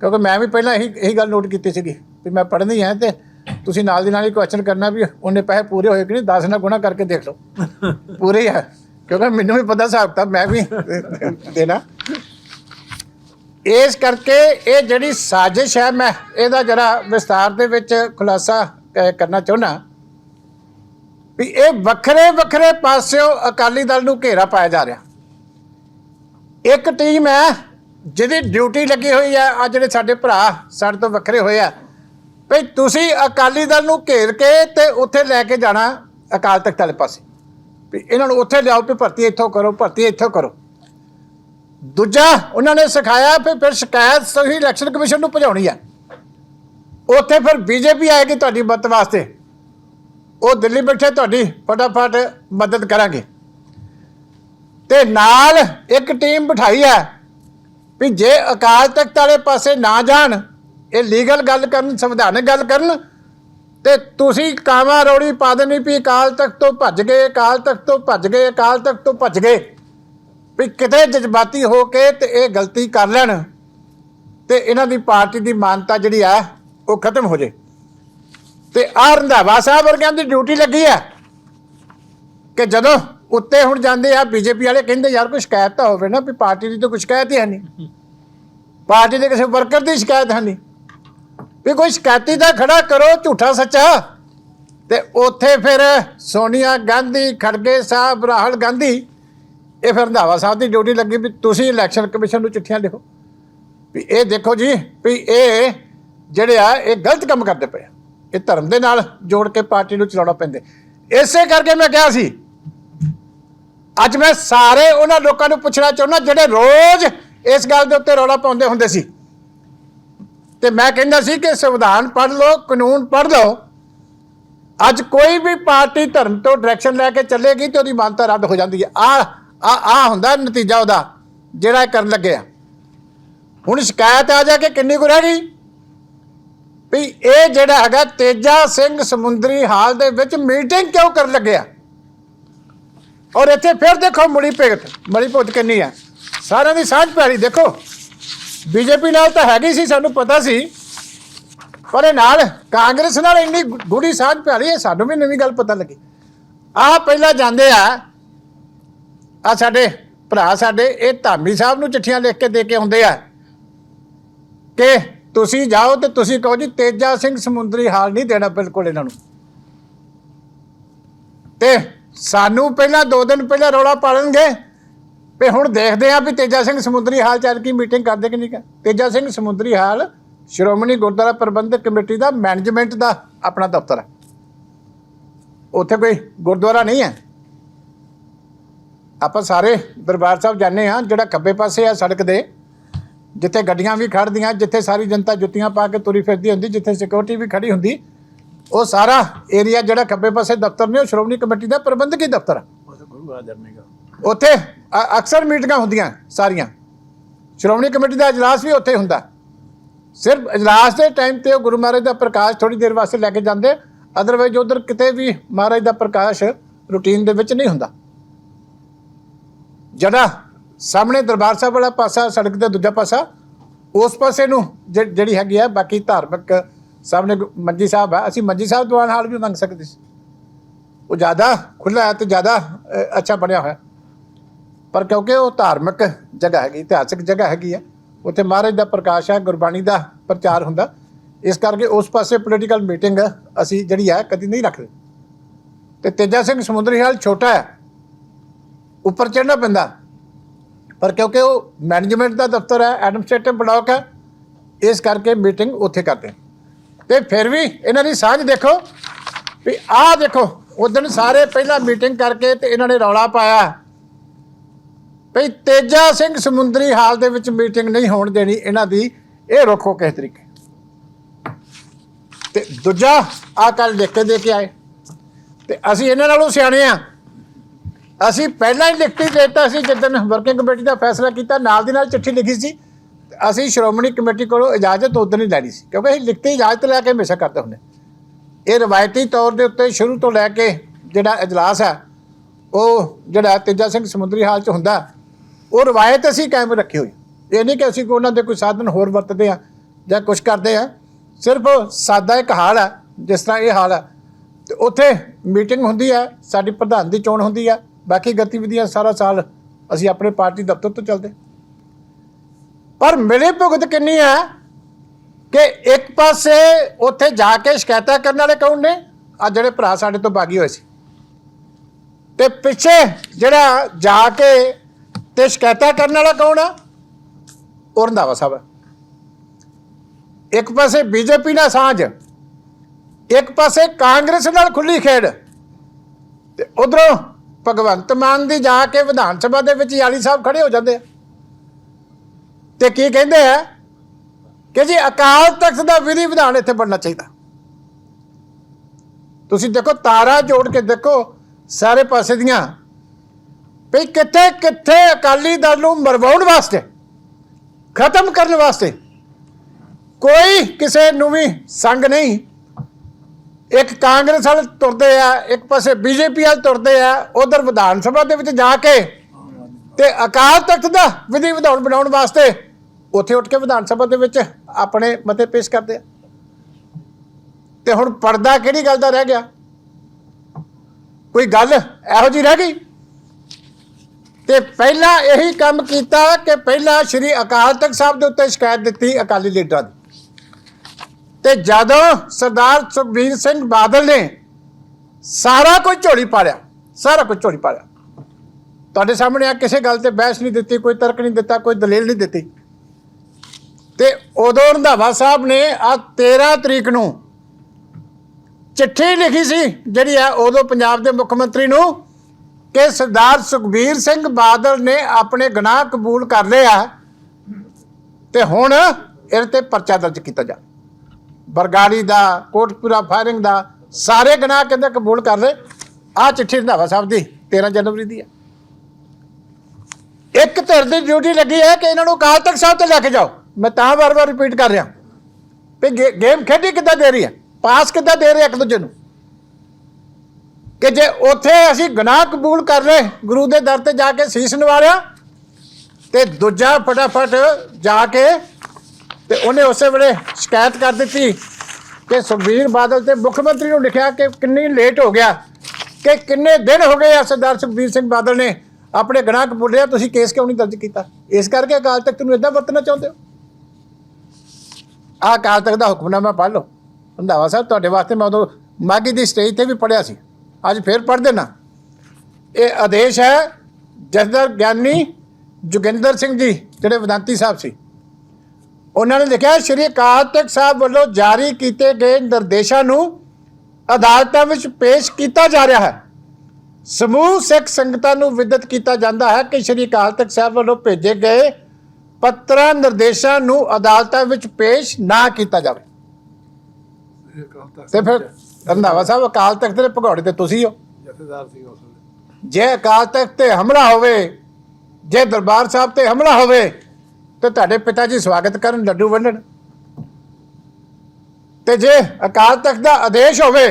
ਕਿਉਂਕਿ ਮੈਂ ਵੀ ਪਹਿਲਾਂ ਇਹੀ ਇਹੀ ਗੱਲ ਨੋਟ ਕੀਤੀ ਸੀਗੀ ਵੀ ਮੈਂ ਪੜ੍ਹਨੀ ਹੈ ਤੇ ਤੁਸੀਂ ਨਾਲ ਦੀ ਨਾਲ ਹੀ ਕੁਐਸਚਨ ਕਰਨਾ ਵੀ ਉਹਨੇ ਪੈਸੇ ਪੂਰੇ ਹੋਏ ਕਿ ਨਹੀਂ 10 ਨਾਲ ਗੁਣਾ ਕਰਕੇ ਦੇਖ ਲਓ। [LAUGHS] ਪੂਰੇ ਹੀ ਹੈ। ਕਿਉਂਕਿ ਮੈਨੂੰ ਵੀ ਪਤਾ ਹਿਸਾਬ ਤਾਂ ਮੈਂ ਵੀ ਦੇਣਾ। ਇਸ ਕਰਕੇ ਇਹ ਜਿਹੜੀ ਸਾਜ਼ਿਸ਼ ਹੈ ਮੈਂ ਇਹਦਾ ਜਰਾ ਵਿਸਤਾਰ ਦੇ ਵਿੱਚ ਖੁਲਾਸਾ ਕਰਨਾ ਚਾਹੁੰਦਾ। ਵੀ ਇਹ ਵੱਖਰੇ ਵੱਖਰੇ ਪਾਸਿਓਂ ਅਕਾਲੀ ਦਲ ਨੂੰ ਘੇਰਾ ਪਾਇਆ ਜਾ ਰਿਹਾ। ਇੱਕ ਟੀਮ ਹੈ ਜਿਹਦੀ ਡਿਊਟੀ ਲੱਗੀ ਹੋਈ ਹੈ ਆ ਜਿਹੜੇ ਸਾਡੇ ਭਰਾ ਸਾਡੇ ਤੋਂ ਵੱਖਰੇ ਹੋਏ ਆ। ਭਈ ਤੁਸੀਂ ਅਕਾਲੀ ਦਲ ਨੂੰ ਘੇਰ ਕੇ ਤੇ ਉੱਥੇ ਲੈ ਕੇ ਜਾਣਾ ਅਕਾਲ ਤਖਤ ਵਾਲੇ ਪਾਸੇ। ਵੀ ਇਹਨਾਂ ਨੂੰ ਉੱਥੇ ਲਿਆਓ ਵੀ ਭਰਤੀ ਇੱਥੋਂ ਕਰੋ, ਭਰਤੀ ਇੱਥੋਂ ਕਰੋ। ਦੂਜਾ, ਉਹਨਾਂ ਨੇ ਸਿਖਾਇਆ ਵੀ ਫਿਰ ਸ਼ਿਕਾਇਤ ਸਹੀ ਇਲੈਕਸ਼ਨ ਕਮਿਸ਼ਨ ਨੂੰ ਭਜਾਉਣੀ ਹੈ। ਉੱਥੇ ਫਿਰ ਬੀਜੇਪੀ ਆਏਗੀ ਤੁਹਾਡੀ ਮਦਦ ਵਾਸਤੇ। ਉਹ ਦਿੱਲੀ ਬੈਠੇ ਤੁਹਾਡੀ, ਫਟਾਫਟ ਮਦਦ ਕਰਾਂਗੇ। ਤੇ ਨਾਲ ਇੱਕ ਟੀਮ ਬਿਠਾਈ ਹੈ ਵੀ ਜੇ ਅਕਾਲ ਤਖਤ ਵਾਲੇ ਪਾਸੇ ਨਾ ਜਾਣ, ਇਹ ਲੀਗਲ ਗੱਲ ਕਰਨ, ਸੰਵਿਧਾਨਕ ਗੱਲ ਕਰਨ, ਤੇ ਤੁਸੀਂ ਕਾਵਾ ਰੋੜੀ ਪਾ ਦੇਣੀ ਵੀ ਅਕਾਲ ਤਖਤ ਤੋਂ ਭੱਜ ਗਏ, ਅਕਾਲ ਤਖਤ ਤੋਂ ਭੱਜ ਗਏ, ਅਕਾਲ ਤਖਤ ਤੋਂ ਭੱਜ ਗਏ। ਵੀ ਕਿਤੇ ਜਜ਼ਬਾਤੀ ਹੋ ਕੇ ਤੇ ਇਹ ਗਲਤੀ ਕਰ ਲੈਣ ਤੇ ਇਹਨਾਂ ਦੀ ਪਾਰਟੀ ਦੀ ਮਾਨਤਾ ਜਿਹੜੀ ਆ ਉਹ ਖਤਮ ਹੋ ਜੇ। ਤੇ ਆਹ ਰੰਧਾਵਾ ਸਾਹਿਬ ਵਰਗਿਆਂ ਦੀ ਡਿਊਟੀ ਲੱਗੀ ਹੈ ਕਿ ਜਦੋਂ ਉੱਤੇ ਹੁਣ ਜਾਂਦੇ ਆ ਬੀਜੇਪੀ ਵਾਲੇ ਕਹਿੰਦੇ, ਯਾਰ, ਕੋਈ ਸ਼ਿਕਾਇਤ ਤਾਂ ਹੋਵੇ ਨਾ ਵੀ ਪਾਰਟੀ ਦੀ ਤਾਂ ਕੋਈ ਸ਼ਿਕਾਇਤ ਹੀ ਹੈ ਨਹੀਂ। ਪਾਰਟੀ ਦੇ ਕਿਸੇ ਵਰਕਰ ਦੀ ਸ਼ਿਕਾਇਤ ਹੈ ਨਹੀਂ। ਵੀ ਕੋਈ ਸ਼ਿਕਾਇਤੀ ਦਾ ਖੜਾ ਕਰੋ, ਝੂਠਾ ਸੱਚਾ। ਤੇ ਉੱਥੇ ਫਿਰ ਸੋਨੀਆ ਗਾਂਧੀ, ਖੜਗੇ ਸਾਹਿਬ, ਰਾਹੁਲ ਗਾਂਧੀ, ਇਹ ਫਿਰ ਰੰਧਾਵਾ ਸਾਹਿਬ ਦੀ ਡਿਊਟੀ ਲੱਗੀ ਵੀ ਤੁਸੀਂ ਇਲੈਕਸ਼ਨ ਕਮਿਸ਼ਨ ਨੂੰ ਚਿੱਠੀਆਂ ਲਿਖੋ। ਵੀ ਇਹ ਦੇਖੋ ਜੀ, ਵੀ ਇਹ ਜਿਹੜੇ ਆ, ਇਹ ਗਲਤ ਕੰਮ ਕਰਦੇ ਪਏ ਆ। ਇਹ ਧਰਮ ਦੇ ਨਾਲ ਜੋੜ ਕੇ ਪਾਰਟੀ ਨੂੰ ਚਲਾਉਣਾ ਪੈਂਦੇ ਇਸੇ ਕਰਕੇ ਮੈਂ ਕਿਹਾ ਸੀ, ਅੱਜ ਮੈਂ ਸਾਰੇ ਉਹਨਾਂ ਲੋਕਾਂ ਨੂੰ ਪੁੱਛਣਾ ਚਾਹੁੰਦਾ ਜਿਹੜੇ ਰੋਜ਼ ਇਸ ਗੱਲ ਦੇ ਉੱਤੇ ਰੌਲਾ ਪਾਉਂਦੇ ਹੁੰਦੇ ਸੀ। ਤੇ ਮੈਂ ਕਹਿੰਦਾ ਸੀ ਕਿ ਸੰਵਿਧਾਨ ਪੜ੍ਹ ਲਓ, ਕਾਨੂੰਨ ਪੜ੍ਹ ਲਓ। ਅੱਜ ਕੋਈ ਵੀ ਪਾਰਟੀ ਧਰਮ ਤੋਂ ਡਾਇਰੈਕਸ਼ਨ ਲੈ ਕੇ ਚੱਲੇਗੀ ਤੇ ਉਹਦੀ ਮਾਨਤਾ ਰੱਦ ਹੋ ਜਾਂਦੀ ਹੈ। ਆ ਆ ਆ ਹੁੰਦਾ ਨਤੀਜਾ ਉਹਦਾ, ਜਿਹੜਾ ਇਹ ਕਰਨ ਲੱਗੇ ਆ। ਹੁਣ ਸ਼ਿਕਾਇਤ ਆ ਜਾ ਕੇ ਕਿੰਨੀ ਕੁ ਰਹਿ ਗਈ? ਵੀ ਇਹ ਜਿਹੜਾ ਹੈਗਾ ਤੇਜਾ ਸਿੰਘ ਸਮੁੰਦਰੀ ਹਾਲ ਦੇ ਵਿੱਚ ਮੀਟਿੰਗ ਕਿਉਂ ਕਰਨ ਲੱਗਿਆ ਔਰ ਇੱਥੇ ਫਿਰ ਦੇਖੋ ਮੁੜੀ ਭਗਤ ਮੜੀ ਭੁਗਤ ਕਿੰਨੀ ਆ। ਸਾਰਿਆਂ ਦੀ ਸਾਂਝ ਪਿਆਰੀ, ਦੇਖੋ। ਬੀਜੇਪੀ ਨਾਲ ਤਾਂ ਹੈਗੀ ਸੀ, ਸਾਨੂੰ ਪਤਾ ਸੀ। ਪਰ ਇਹ ਨਾਲ ਕਾਂਗਰਸ ਨਾਲ ਇੰਨੀ ਗੂੜੀ ਸਾਂਝ ਪਿਆਰੀ ਹੈ, ਸਾਨੂੰ ਵੀ ਨਵੀਂ ਗੱਲ ਪਤਾ ਲੱਗੀ। ਆਹ ਪਹਿਲਾਂ ਜਾਂਦੇ ਆ ਆ ਸਾਡੇ ਭਰਾ ਸਾਡੇ, ਇਹ ਧਾਮੀ ਸਾਹਿਬ ਨੂੰ ਚਿੱਠੀਆਂ ਲਿਖ ਕੇ ਦੇ ਕੇ ਆਉਂਦੇ ਆ ਕਿ ਤੁਸੀਂ ਜਾਓ ਤੇ ਤੁਸੀਂ ਕਹੋ ਜੀ, ਤੇਜਾ ਸਿੰਘ ਸਮੁੰਦਰੀ ਹਾਲ ਨਹੀਂ ਦੇਣਾ ਬਿਲਕੁਲ ਇਹਨਾਂ ਨੂੰ। ਤੇ ਸਾਨੂੰ ਪਹਿਲਾਂ ਦੋ ਦਿਨ ਪਹਿਲਾਂ ਰੌਲਾ ਪਾਣਗੇ ਵੀ ਹੁਣ ਦੇਖਦੇ ਆ ਵੀ ਤੇਜਾ ਸਿੰਘ ਸਮੁੰਦਰੀ ਹਾਲ ਚੱਲ ਕੀ ਮੀਟਿੰਗ ਕਰਦੇ ਕਿ ਨਹੀਂ ਕਰ ਤੇਜਾ ਸਿੰਘ ਸਮੁੰਦਰੀ ਹਾਲ ਸ਼੍ਰੋਮਣੀ ਗੁਰਦੁਆਰਾ ਪ੍ਰਬੰਧਕ ਕਮੇਟੀ ਦਾ ਮੈਨੇਜਮੈਂਟ ਦਾ ਆਪਣਾ ਦਫ਼ਤਰ ਹੈ। ਉੱਥੇ ਕੋਈ ਗੁਰਦੁਆਰਾ ਨਹੀਂ ਹੈ। ਆਪਾਂ ਸਾਰੇ ਦਰਬਾਰ ਸਾਹਿਬ ਜਾਂਦੇ ਆ ਜਿਹੜਾ ਖੱਬੇ ਪਾਸੇ ਆ ਸੜਕ ਦੇ। ਜਿੱਥੇ ਗੱਡੀਆਂ ਵੀ ਖੜਦੀਆਂ ਜਿੱਥੇ ਸਾਰੀ ਜਨਤਾ ਜੁੱਤੀਆਂ ਪਾ ਕੇ ਤੁਰੀ ਫਿਰਦੀ ਹੁੰਦੀ, ਜਿੱਥੇ ਸਿਕਿਉਰਿਟੀ ਵੀ ਖੜੀ ਹੁੰਦੀ, ਉਹ ਸਾਰਾ ਏਰੀਆ ਜਿਹੜਾ ਖੱਬੇ ਪਾਸੇ ਦਫ਼ਤਰ ਨੇ, ਉਹ ਸ਼੍ਰੋਮਣੀ ਕਮੇਟੀ ਦਾ ਪ੍ਰਬੰਧਕੀ ਦਫ਼ਤਰ ਉੱਥੇ ਅ- ਅਕਸਰ ਮੀਟਿੰਗਾਂ ਹੁੰਦੀਆਂ ਸਾਰੀਆਂ। ਸ਼੍ਰੋਮਣੀ ਕਮੇਟੀ ਦਾ ਇਜਲਾਸ ਵੀ ਉੱਥੇ ਹੁੰਦਾ। ਸਿਰਫ ਇਜਲਾਸ ਦੇ ਟਾਈਮ ਤੇ ਉਹ ਗੁਰੂ ਮਹਾਰਾਜ ਦਾ ਪ੍ਰਕਾਸ਼ ਥੋੜੀ ਦੇਰ ਵਾਸਤੇ ਲੈ ਕੇ ਜਾਂਦੇ ਅਦਰਵਾਈਜ਼ ਉਧਰ ਕਿਤੇ ਵੀ ਮਹਾਰਾਜ ਦਾ ਪ੍ਰਕਾਸ਼ ਰੂਟੀਨ ਦੇ ਵਿੱਚ ਨਹੀਂ ਹੁੰਦਾ। ਜਿਹੜਾ ਸਾਹਮਣੇ ਦਰਬਾਰ ਸਾਹਿਬ ਵਾਲਾ ਪਾਸਾ, ਸੜਕ ਦਾ ਦੂਜਾ ਪਾਸਾ, ਉਸ ਪਾਸੇ ਨੂੰ ਜਿ- ਜਿਹੜੀ ਹੈਗੀ ਆ, ਬਾਕੀ ਧਾਰਮਿਕ ਸਾਹਮਣੇ ਗੁ- ਮੰਜੀ ਸਾਹਿਬ ਆ। ਅਸੀਂ ਮੰਜੀ ਸਾਹਿਬ ਦੁਆਨ ਹਾਲ ਵੀ ਮੰਗ ਸਕਦੇ ਸੀ। ਉਹ ਜ਼ਿਆਦਾ ਖੁੱਲਾ ਹੈ ਤੇ ਜ਼ਿਆਦਾ ਅੱਛਾ ਬਣਿਆ ਹੋਇਆ। ਪਰ ਕਿਉਂਕਿ ਉਹ ਧਾਰਮਿਕ ਜਗ੍ਹਾ ਹੈਗੀ, ਇਤਿਹਾਸਿਕ ਜਗ੍ਹਾ ਹੈਗੀ ਆ, ਉੱਥੇ ਮਹਾਰਾਜ ਦਾ ਪ੍ਰਕਾਸ਼ ਹੈ ਗੁਰਬਾਣੀ ਦਾ ਪ੍ਰਚਾਰ ਹੁੰਦਾ। ਇਸ ਕਰਕੇ ਉਸ ਪਾਸੇ ਪੋਲੀਟੀਕਲ ਮੀਟਿੰਗ ਅਸੀਂ ਜਿਹੜੀ ਹੈ ਕਦੀ ਨਹੀਂ ਰੱਖਦੇ। ਤੇ ਤੇਜਾ ਸਿੰਘ ਸਮੁੰਦਰੀ ਹਾਲ ਛੋਟਾ ਹੈ। ਉੱਪਰ ਚੜ੍ਹਨਾ ਪੈਂਦਾ। ਪਰ ਕਿਉਂਕਿ ਉਹ ਮੈਨੇਜਮੈਂਟ ਦਾ ਦਫ਼ਤਰ ਹੈ ਐਡਮਿਨਿਸਟ੍ਰੇਟਿਵ ਬਲਾਕ ਹੈ, ਇਸ ਕਰਕੇ ਮੀਟਿੰਗ ਉੱਥੇ ਕਰਦੇ ਨੇ। ਤੇ ਫਿਰ ਵੀ ਇਹਨਾਂ ਦੀ ਸਾਂਝ ਦੇਖੋ, ਵੀ ਆਹ ਦੇਖੋ ਉਦੋਂ ਸਾਰੇ ਪਹਿਲਾਂ ਮੀਟਿੰਗ ਕਰਕੇ ਤੇ ਇਹਨਾਂ ਨੇ ਰੌਲਾ ਪਾਇਆ। ਭਈ ਤੇਜਾ ਸਿੰਘ ਸਮੁੰਦਰੀ ਹਾਲ ਦੇ ਵਿੱਚ ਮੀਟਿੰਗ ਨਹੀਂ ਹੋਣ ਦੇਣੀ ਇਹਨਾਂ ਦੀ, ਇਹ ਰੋਕੋ ਕਿਸ ਤਰੀਕੇ? ਤੇ ਦੂਜਾ ਆ ਕੱਲ ਦੇਖ ਕੇ ਦੇ ਕੇ ਆਏ। ਤੇ ਅਸੀਂ ਇਹਨਾਂ ਨਾਲੋਂ ਸਿਆਣੇ ਆ ਅਸੀਂ ਪਹਿਲਾਂ ਹੀ ਲਿਖਤੀ ਦੇਤਾ ਸੀ ਜਦੋਂ ਵਰਕਿੰਗ ਕਮੇਟੀ ਦਾ ਫੈਸਲਾ ਕੀਤਾ, ਨਾਲ ਦੀ ਨਾਲ ਚਿੱਠੀ ਲਿਖੀ ਸੀ। ਤੇ ਅਸੀਂ ਸ਼੍ਰੋਮਣੀ ਕਮੇਟੀ ਕੋਲੋਂ ਇਜਾਜ਼ਤ ਉਦੋਂ ਹੀ ਲੈਣੀ ਸੀ, ਕਿਉਂਕਿ ਅਸੀਂ ਲਿਖਤੀ ਇਜਾਜ਼ਤ ਲੈ ਕੇ ਹਮੇਸ਼ਾ ਕਰਦੇ ਹੁੰਦੇ ਇਹ ਰਵਾਇਤੀ ਤੌਰ ਦੇ ਉੱਤੇ ਸ਼ੁਰੂ ਤੋਂ ਲੈ ਕੇ ਜਿਹੜਾ ਇਜਲਾਸ ਹੈ ਉਹ ਜਿਹੜਾ ਤੇਜਾ ਸਿੰਘ ਸਮੁੰਦਰੀ ਹਾਲ 'ਚ ਹੁੰਦਾ, ਉਹ ਰਵਾਇਤ ਅਸੀਂ ਕਾਇਮ ਰੱਖੀ ਹੋਈ ਇਹ ਨਹੀਂ ਕਿ ਅਸੀਂ ਕੋਈ ਉਹਨਾਂ ਦੇ ਕੋਈ ਸਾਧਨ ਹੋਰ ਵਰਤਦੇ ਆ ਜਾਂ ਕੁਝ ਕਰਦੇ ਆ ਸਿਰਫ ਸਾਦਾ ਇੱਕ ਹਾਲ ਹੈ ਜਿਸ ਤਰ੍ਹਾਂ ਇਹ ਹਾਲ ਹੈ ਤੇ ਉੱਥੇ ਮੀਟਿੰਗ ਹੁੰਦੀ ਹੈ ਸਾਡੀ ਪ੍ਰਧਾਨ ਦੀ ਚੋਣ ਹੁੰਦੀ ਆ ਬਾਕੀ ਗਤੀਵਿਧੀਆਂ ਸਾਰਾ ਸਾਲ ਅਸੀਂ ਆਪਣੇ ਪਾਰਟੀ ਦਫ਼ਤਰ ਤੋਂ ਚੱਲਦੇ। ਪਰ ਮਿਲੇ ਭੁਗਤ ਕਿੰਨੀ ਹੈ ਕਿ ਇੱਕ ਪਾਸੇ ਉੱਥੇ ਜਾ ਕੇ ਸ਼ਿਕਾਇਤਾਂ ਕਰਨ ਵਾਲੇ ਕੌਣ ਨੇ? ਆ ਜਿਹੜੇ ਭਰਾ ਸਾਡੇ ਤੋਂ ਬਾਗੀ ਹੋਏ ਸੀ। ਤੇ ਪਿੱਛੇ ਜਿਹੜਾ ਜਾ ਕੇ ਤੇ ਸ਼ਿਕਾਇਤਾਂ ਕਰਨ ਵਾਲਾ ਕੌਣ ਆ? ਉਹ ਰੰਧਾਵਾ ਸਾਹਿਬ ਇੱਕ ਪਾਸੇ ਬੀਜੇਪੀ ਨਾਲ ਸਾਂਝ, ਇੱਕ ਪਾਸੇ ਕਾਂਗਰਸ ਨਾਲ ਖੁੱਲੀ ਖੇਡ। ਤੇ ਉਧਰੋਂ ਭਗਵੰਤ ਮਾਨ ਦੀ ਜਾ ਕੇ ਵਿਧਾਨ ਸਭਾ ਦੇ ਵਿੱਚ ਯਾਲੀ ਸਾਹਿਬ ਖੜੇ ਹੋ ਜਾਂਦੇ ਆ। ਤੇ ਕੀ ਕਹਿੰਦੇ ਆ ਕਿ ਜੀ ਅਕਾਲ ਤਖਤ ਦਾ ਵਿਧੀ ਵਿਧਾਨ ਇੱਥੇ ਬਣਨਾ ਚਾਹੀਦਾ। ਤੁਸੀਂ ਦੇਖੋ ਤਾਰਾ ਜੋੜ ਕੇ ਦੇਖੋ ਸਾਰੇ ਪਾਸੇ ਦੀਆਂ ਵੀ ਕਿੱਥੇ ਕਿੱਥੇ ਅਕਾਲੀ ਦਲ ਨੂੰ ਮਰਵਾਉਣ ਵਾਸਤੇ, ਖਤਮ ਕਰਨ ਵਾਸਤੇ ਕੋਈ ਕਿਸੇ ਨੂੰ ਵੀ ਸੰਗ ਨਹੀਂ। ਇੱਕ ਕਾਂਗਰਸ ਵਾਲ ਤੁਰਦੇ ਆ, ਇੱਕ ਪਾਸੇ ਬੀਜੇਪੀ ਵਾਲ ਤੁਰਦੇ ਆ, ਉਧਰ ਵਿਧਾਨ ਸਭਾ ਦੇ ਵਿੱਚ ਜਾ ਕੇ ਤੇ ਅਕਾਲ ਤਖਤ ਦਾ ਵਿਧੀ ਵਿਧਾਨ ਬਣਾਉਣ ਵਾਸਤੇ ਉੱਥੇ ਉੱਠ ਕੇ ਵਿਧਾਨ ਸਭਾ ਦੇ ਵਿੱਚ ਆਪਣੇ ਮਤੇ ਪੇਸ਼ ਕਰਦੇ ਆ। ਤੇ ਹੁਣ ਪਰਦਾ ਕਿਹੜੀ ਗੱਲ ਦਾ ਰਹਿ ਗਿਆ? ਕੋਈ ਗੱਲ ਇਹੋ ਜੀ ਰਹਿ ਗਈ? ਤੇ ਪਹਿਲਾਂ ਇਹੀ ਕੰਮ ਕੀਤਾ ਕਿ ਪਹਿਲਾਂ ਸ੍ਰੀ ਅਕਾਲ ਤਖਤ ਸਾਹਿਬ ਦੇ ਉੱਤੇ ਸ਼ਿਕਾਇਤ ਦਿੱਤੀ ਅਕਾਲੀ ਲੀਡਰਾਂ ਦੀ। ਤੇ ਜਦੋਂ ਸਰਦਾਰ ਸੁਖਬੀਰ ਸਿੰਘ ਬਾਦਲ ਨੇ ਸਾਰਾ ਕੁਝ ਝੋਲੀ ਪਾੜਿਆ ਸਾਰਾ ਕੁਝ ਝੋਲੀ ਪਾੜਿਆ ਤੁਹਾਡੇ ਸਾਹਮਣੇ ਆ ਕਿਸੇ ਗੱਲ ਤੇ ਬਹਿਸ ਨਹੀਂ ਦਿੱਤੀ, ਕੋਈ ਤਰਕ ਨਹੀਂ ਦਿੱਤਾ, ਕੋਈ ਦਲੀਲ ਨਹੀਂ ਦਿੱਤੀ। ਤੇ ਉਦੋਂ ਰੰਧਾਵਾ ਸਾਹਿਬ ਨੇ ਆ 13 ਤਰੀਕ ਨੂੰ ਚਿੱਠੀ ਲਿਖੀ ਸੀ, ਜਿਹੜੀ ਆ ਉਦੋਂ ਪੰਜਾਬ ਦੇ ਮੁੱਖ ਮੰਤਰੀ ਨੂੰ ਕਿ ਸਰਦਾਰ ਸੁਖਬੀਰ ਸਿੰਘ ਬਾਦਲ ਨੇ ਆਪਣੇ ਗੁਨਾਹ ਕਬੂਲ ਕਰ ਲਏ ਆ ਤੇ ਹੁਣ ਇਹਦੇ ਤੇ ਪਰਚਾ ਦਰਜ ਕੀਤਾ ਜਾ ਬਰਗਾੜੀ ਦਾ ਕੋਟਪੁਰਾ ਫਾਇਰਿੰਗ ਦਾ, ਸਾਰੇ ਗੁਨਾਹ ਕਹਿੰਦੇ ਕਬੂਲ ਕਰ ਲਏ ਆ ਚਿੱਠੀ ਰੰਧਾਵਾ ਸਾਹਿਬ ਦੀ 13 ਜਨਵਰੀ ਦੀ ਹੈ ਇੱਕ ਧਿਰ ਦੀ ਡਿਊਟੀ ਲੱਗੀ ਹੈ ਕਿ ਇਹਨਾਂ ਨੂੰ ਅਕਾਲ ਤਖਤ ਸਾਹਿਬ ਤੇ ਲੈ ਕੇ ਜਾਓ। ਮੈਂ ਤਾਂ ਵਾਰ-ਵਾਰ ਰਿਪੀਟ ਕਰ ਰਿਹਾ। ਵੀ ਗੇ- ਗੇਮ ਖੇਡੀ ਕਿੱਦਾਂ ਦੇ ਰਹੀ ਹੈ? ਪਾਸ ਕਿੱਦਾਂ ਦੇ ਰਹੇ ਇੱਕ ਦੂਜੇ ਨੂੰ? ਕਿ ਜੇ ਉੱਥੇ ਅਸੀਂ ਗੁਨਾਹ ਕਬੂਲ ਕਰ ਲਏ, ਗੁਰੂ ਦੇ ਦਰ ਤੇ ਜਾ ਕੇ ਸੀਸ ਨਿਵਾਲਿਆ ਤੇ ਦੂਜਾ ਫਟਾਫਟ ਜਾ ਕੇ ਤੇ ਉਹਨੇ ਉਸੇ ਵੇਲੇ ਸ਼ਿਕਾਇਤ ਕਰ ਦਿੱਤੀ ਕਿ ਸੁਖਬੀਰ ਬਾਦਲ ਤੇ ਮੁੱਖ ਮੰਤਰੀ ਨੂੰ ਲਿਖਿਆ ਕਿ ਕਿੰਨੀ ਲੇਟ ਹੋ ਗਿਆ, ਕਿ ਕਿੰਨੇ ਦਿਨ ਹੋ ਗਏ ਆ ਸਰਦਾਰ ਸੁਖਬੀਰ ਸਿੰਘ ਬਾਦਲ ਨੇ ਆਪਣੇ ਗੁਨਾਹ ਕਬੂਲਿਆ ਤੁਸੀਂ ਕੇਸ ਕਿਉਂ ਨਹੀਂ ਦਰਜ ਕੀਤਾ? ਇਸ ਕਰਕੇ ਅਕਾਲ ਤਖਤ ਨੂੰ ਇਦਾਂ ਵਰਤਣਾ ਚਾਹੁੰਦੇ ਹੋ? ਆਹ ਅਕਾਲ ਤਖਤ ਦਾ ਹੁਕਮਨਾਮਾ ਪੜ੍ਹ ਲਓ। ਰੰਧਾਵਾ ਸਾਹਿਬ, ਤੁਹਾਡੇ ਵਾਸਤੇ ਮੈਂ ਉਦੋਂ ਮਾਗੀ ਦੀ ਸਟੇਜ ਤੇ ਵੀ ਪੜਿਆ ਸੀ। ਅੱਜ ਫੇਰ ਪੜ੍ਹ ਦੇਣਾ ਇਹ ਆਦੇਸ਼ ਹੈ ਜਸਦਰ ਗਿਆਨੀ ਜੋਗਿੰਦਰ ਸਿੰਘ ਜੀ, ਜਿਹੜੇ ਵਿਦਾਂਤੀ ਸਾਹਿਬ ਸੀ। ਉਹਨਾਂ ਨੇ ਲਿਖਿਆ ਸ਼੍ਰੀ ਅਕਾਲ ਤਖਤ ਸਾਹਿਬ ਵੱਲੋਂ ਜਾਰੀ ਕੀਤੇ ਗਏ ਨਿਰਦੇਸ਼ਾਂ ਨੂੰ ਅਦਾਲਤਾਂ ਵਿੱਚ ਪੇਸ਼ ਕੀਤਾ ਜਾ ਰਿਹਾ ਹੈ। ਸਮੂਹ ਸਿੱਖ ਸੰਗਤਾਂ ਨੂੰ ਵਿਦਿਤ ਕੀਤਾ ਜਾਂਦਾ ਹੈ ਕਿ ਸ਼੍ਰੀ ਅਕਾਲ ਤਖਤ ਸਾਹਿਬ ਵੱਲੋਂ ਭੇਜੇ ਗਏ ਪੱਤਰਾਂ ਨਿਰਦੇਸ਼ਾਂ ਨੂੰ ਅਦਾਲਤਾਂ ਵਿੱਚ ਪੇਸ਼ ਨਾ ਕੀਤਾ ਜਾਵੇ। ਤੇ ਫਿਰ ਰੰਧਾਵਾ ਸਾਹਿਬ ਅਕਾਲ ਤਖਤ ਦੇ ਭਗੌੜੇ ਤੇ ਤੁਸੀਂ ਹੋ। ਜਥੇਦਾਰ ਸੀ ਉਸ ਵੇਲੇ। ਜੇ ਅਕਾਲ ਤਖਤ ਤੇ ਹਮਲਾ ਹੋਵੇ ਜੇ ਦਰਬਾਰ ਸਾਹਿਬ ਤੇ ਹਮਲਾ ਹੋਵੇ ਤੇ ਤੁਹਾਡੇ ਪਿਤਾ ਜੀ ਸਵਾਗਤ ਕਰਨ ਲੱਡੂ ਵੰਡਣ। ਤੇ ਜੇ ਅਕਾਲ ਤਖਤ ਦਾ ਆਦੇਸ਼ ਹੋਵੇ,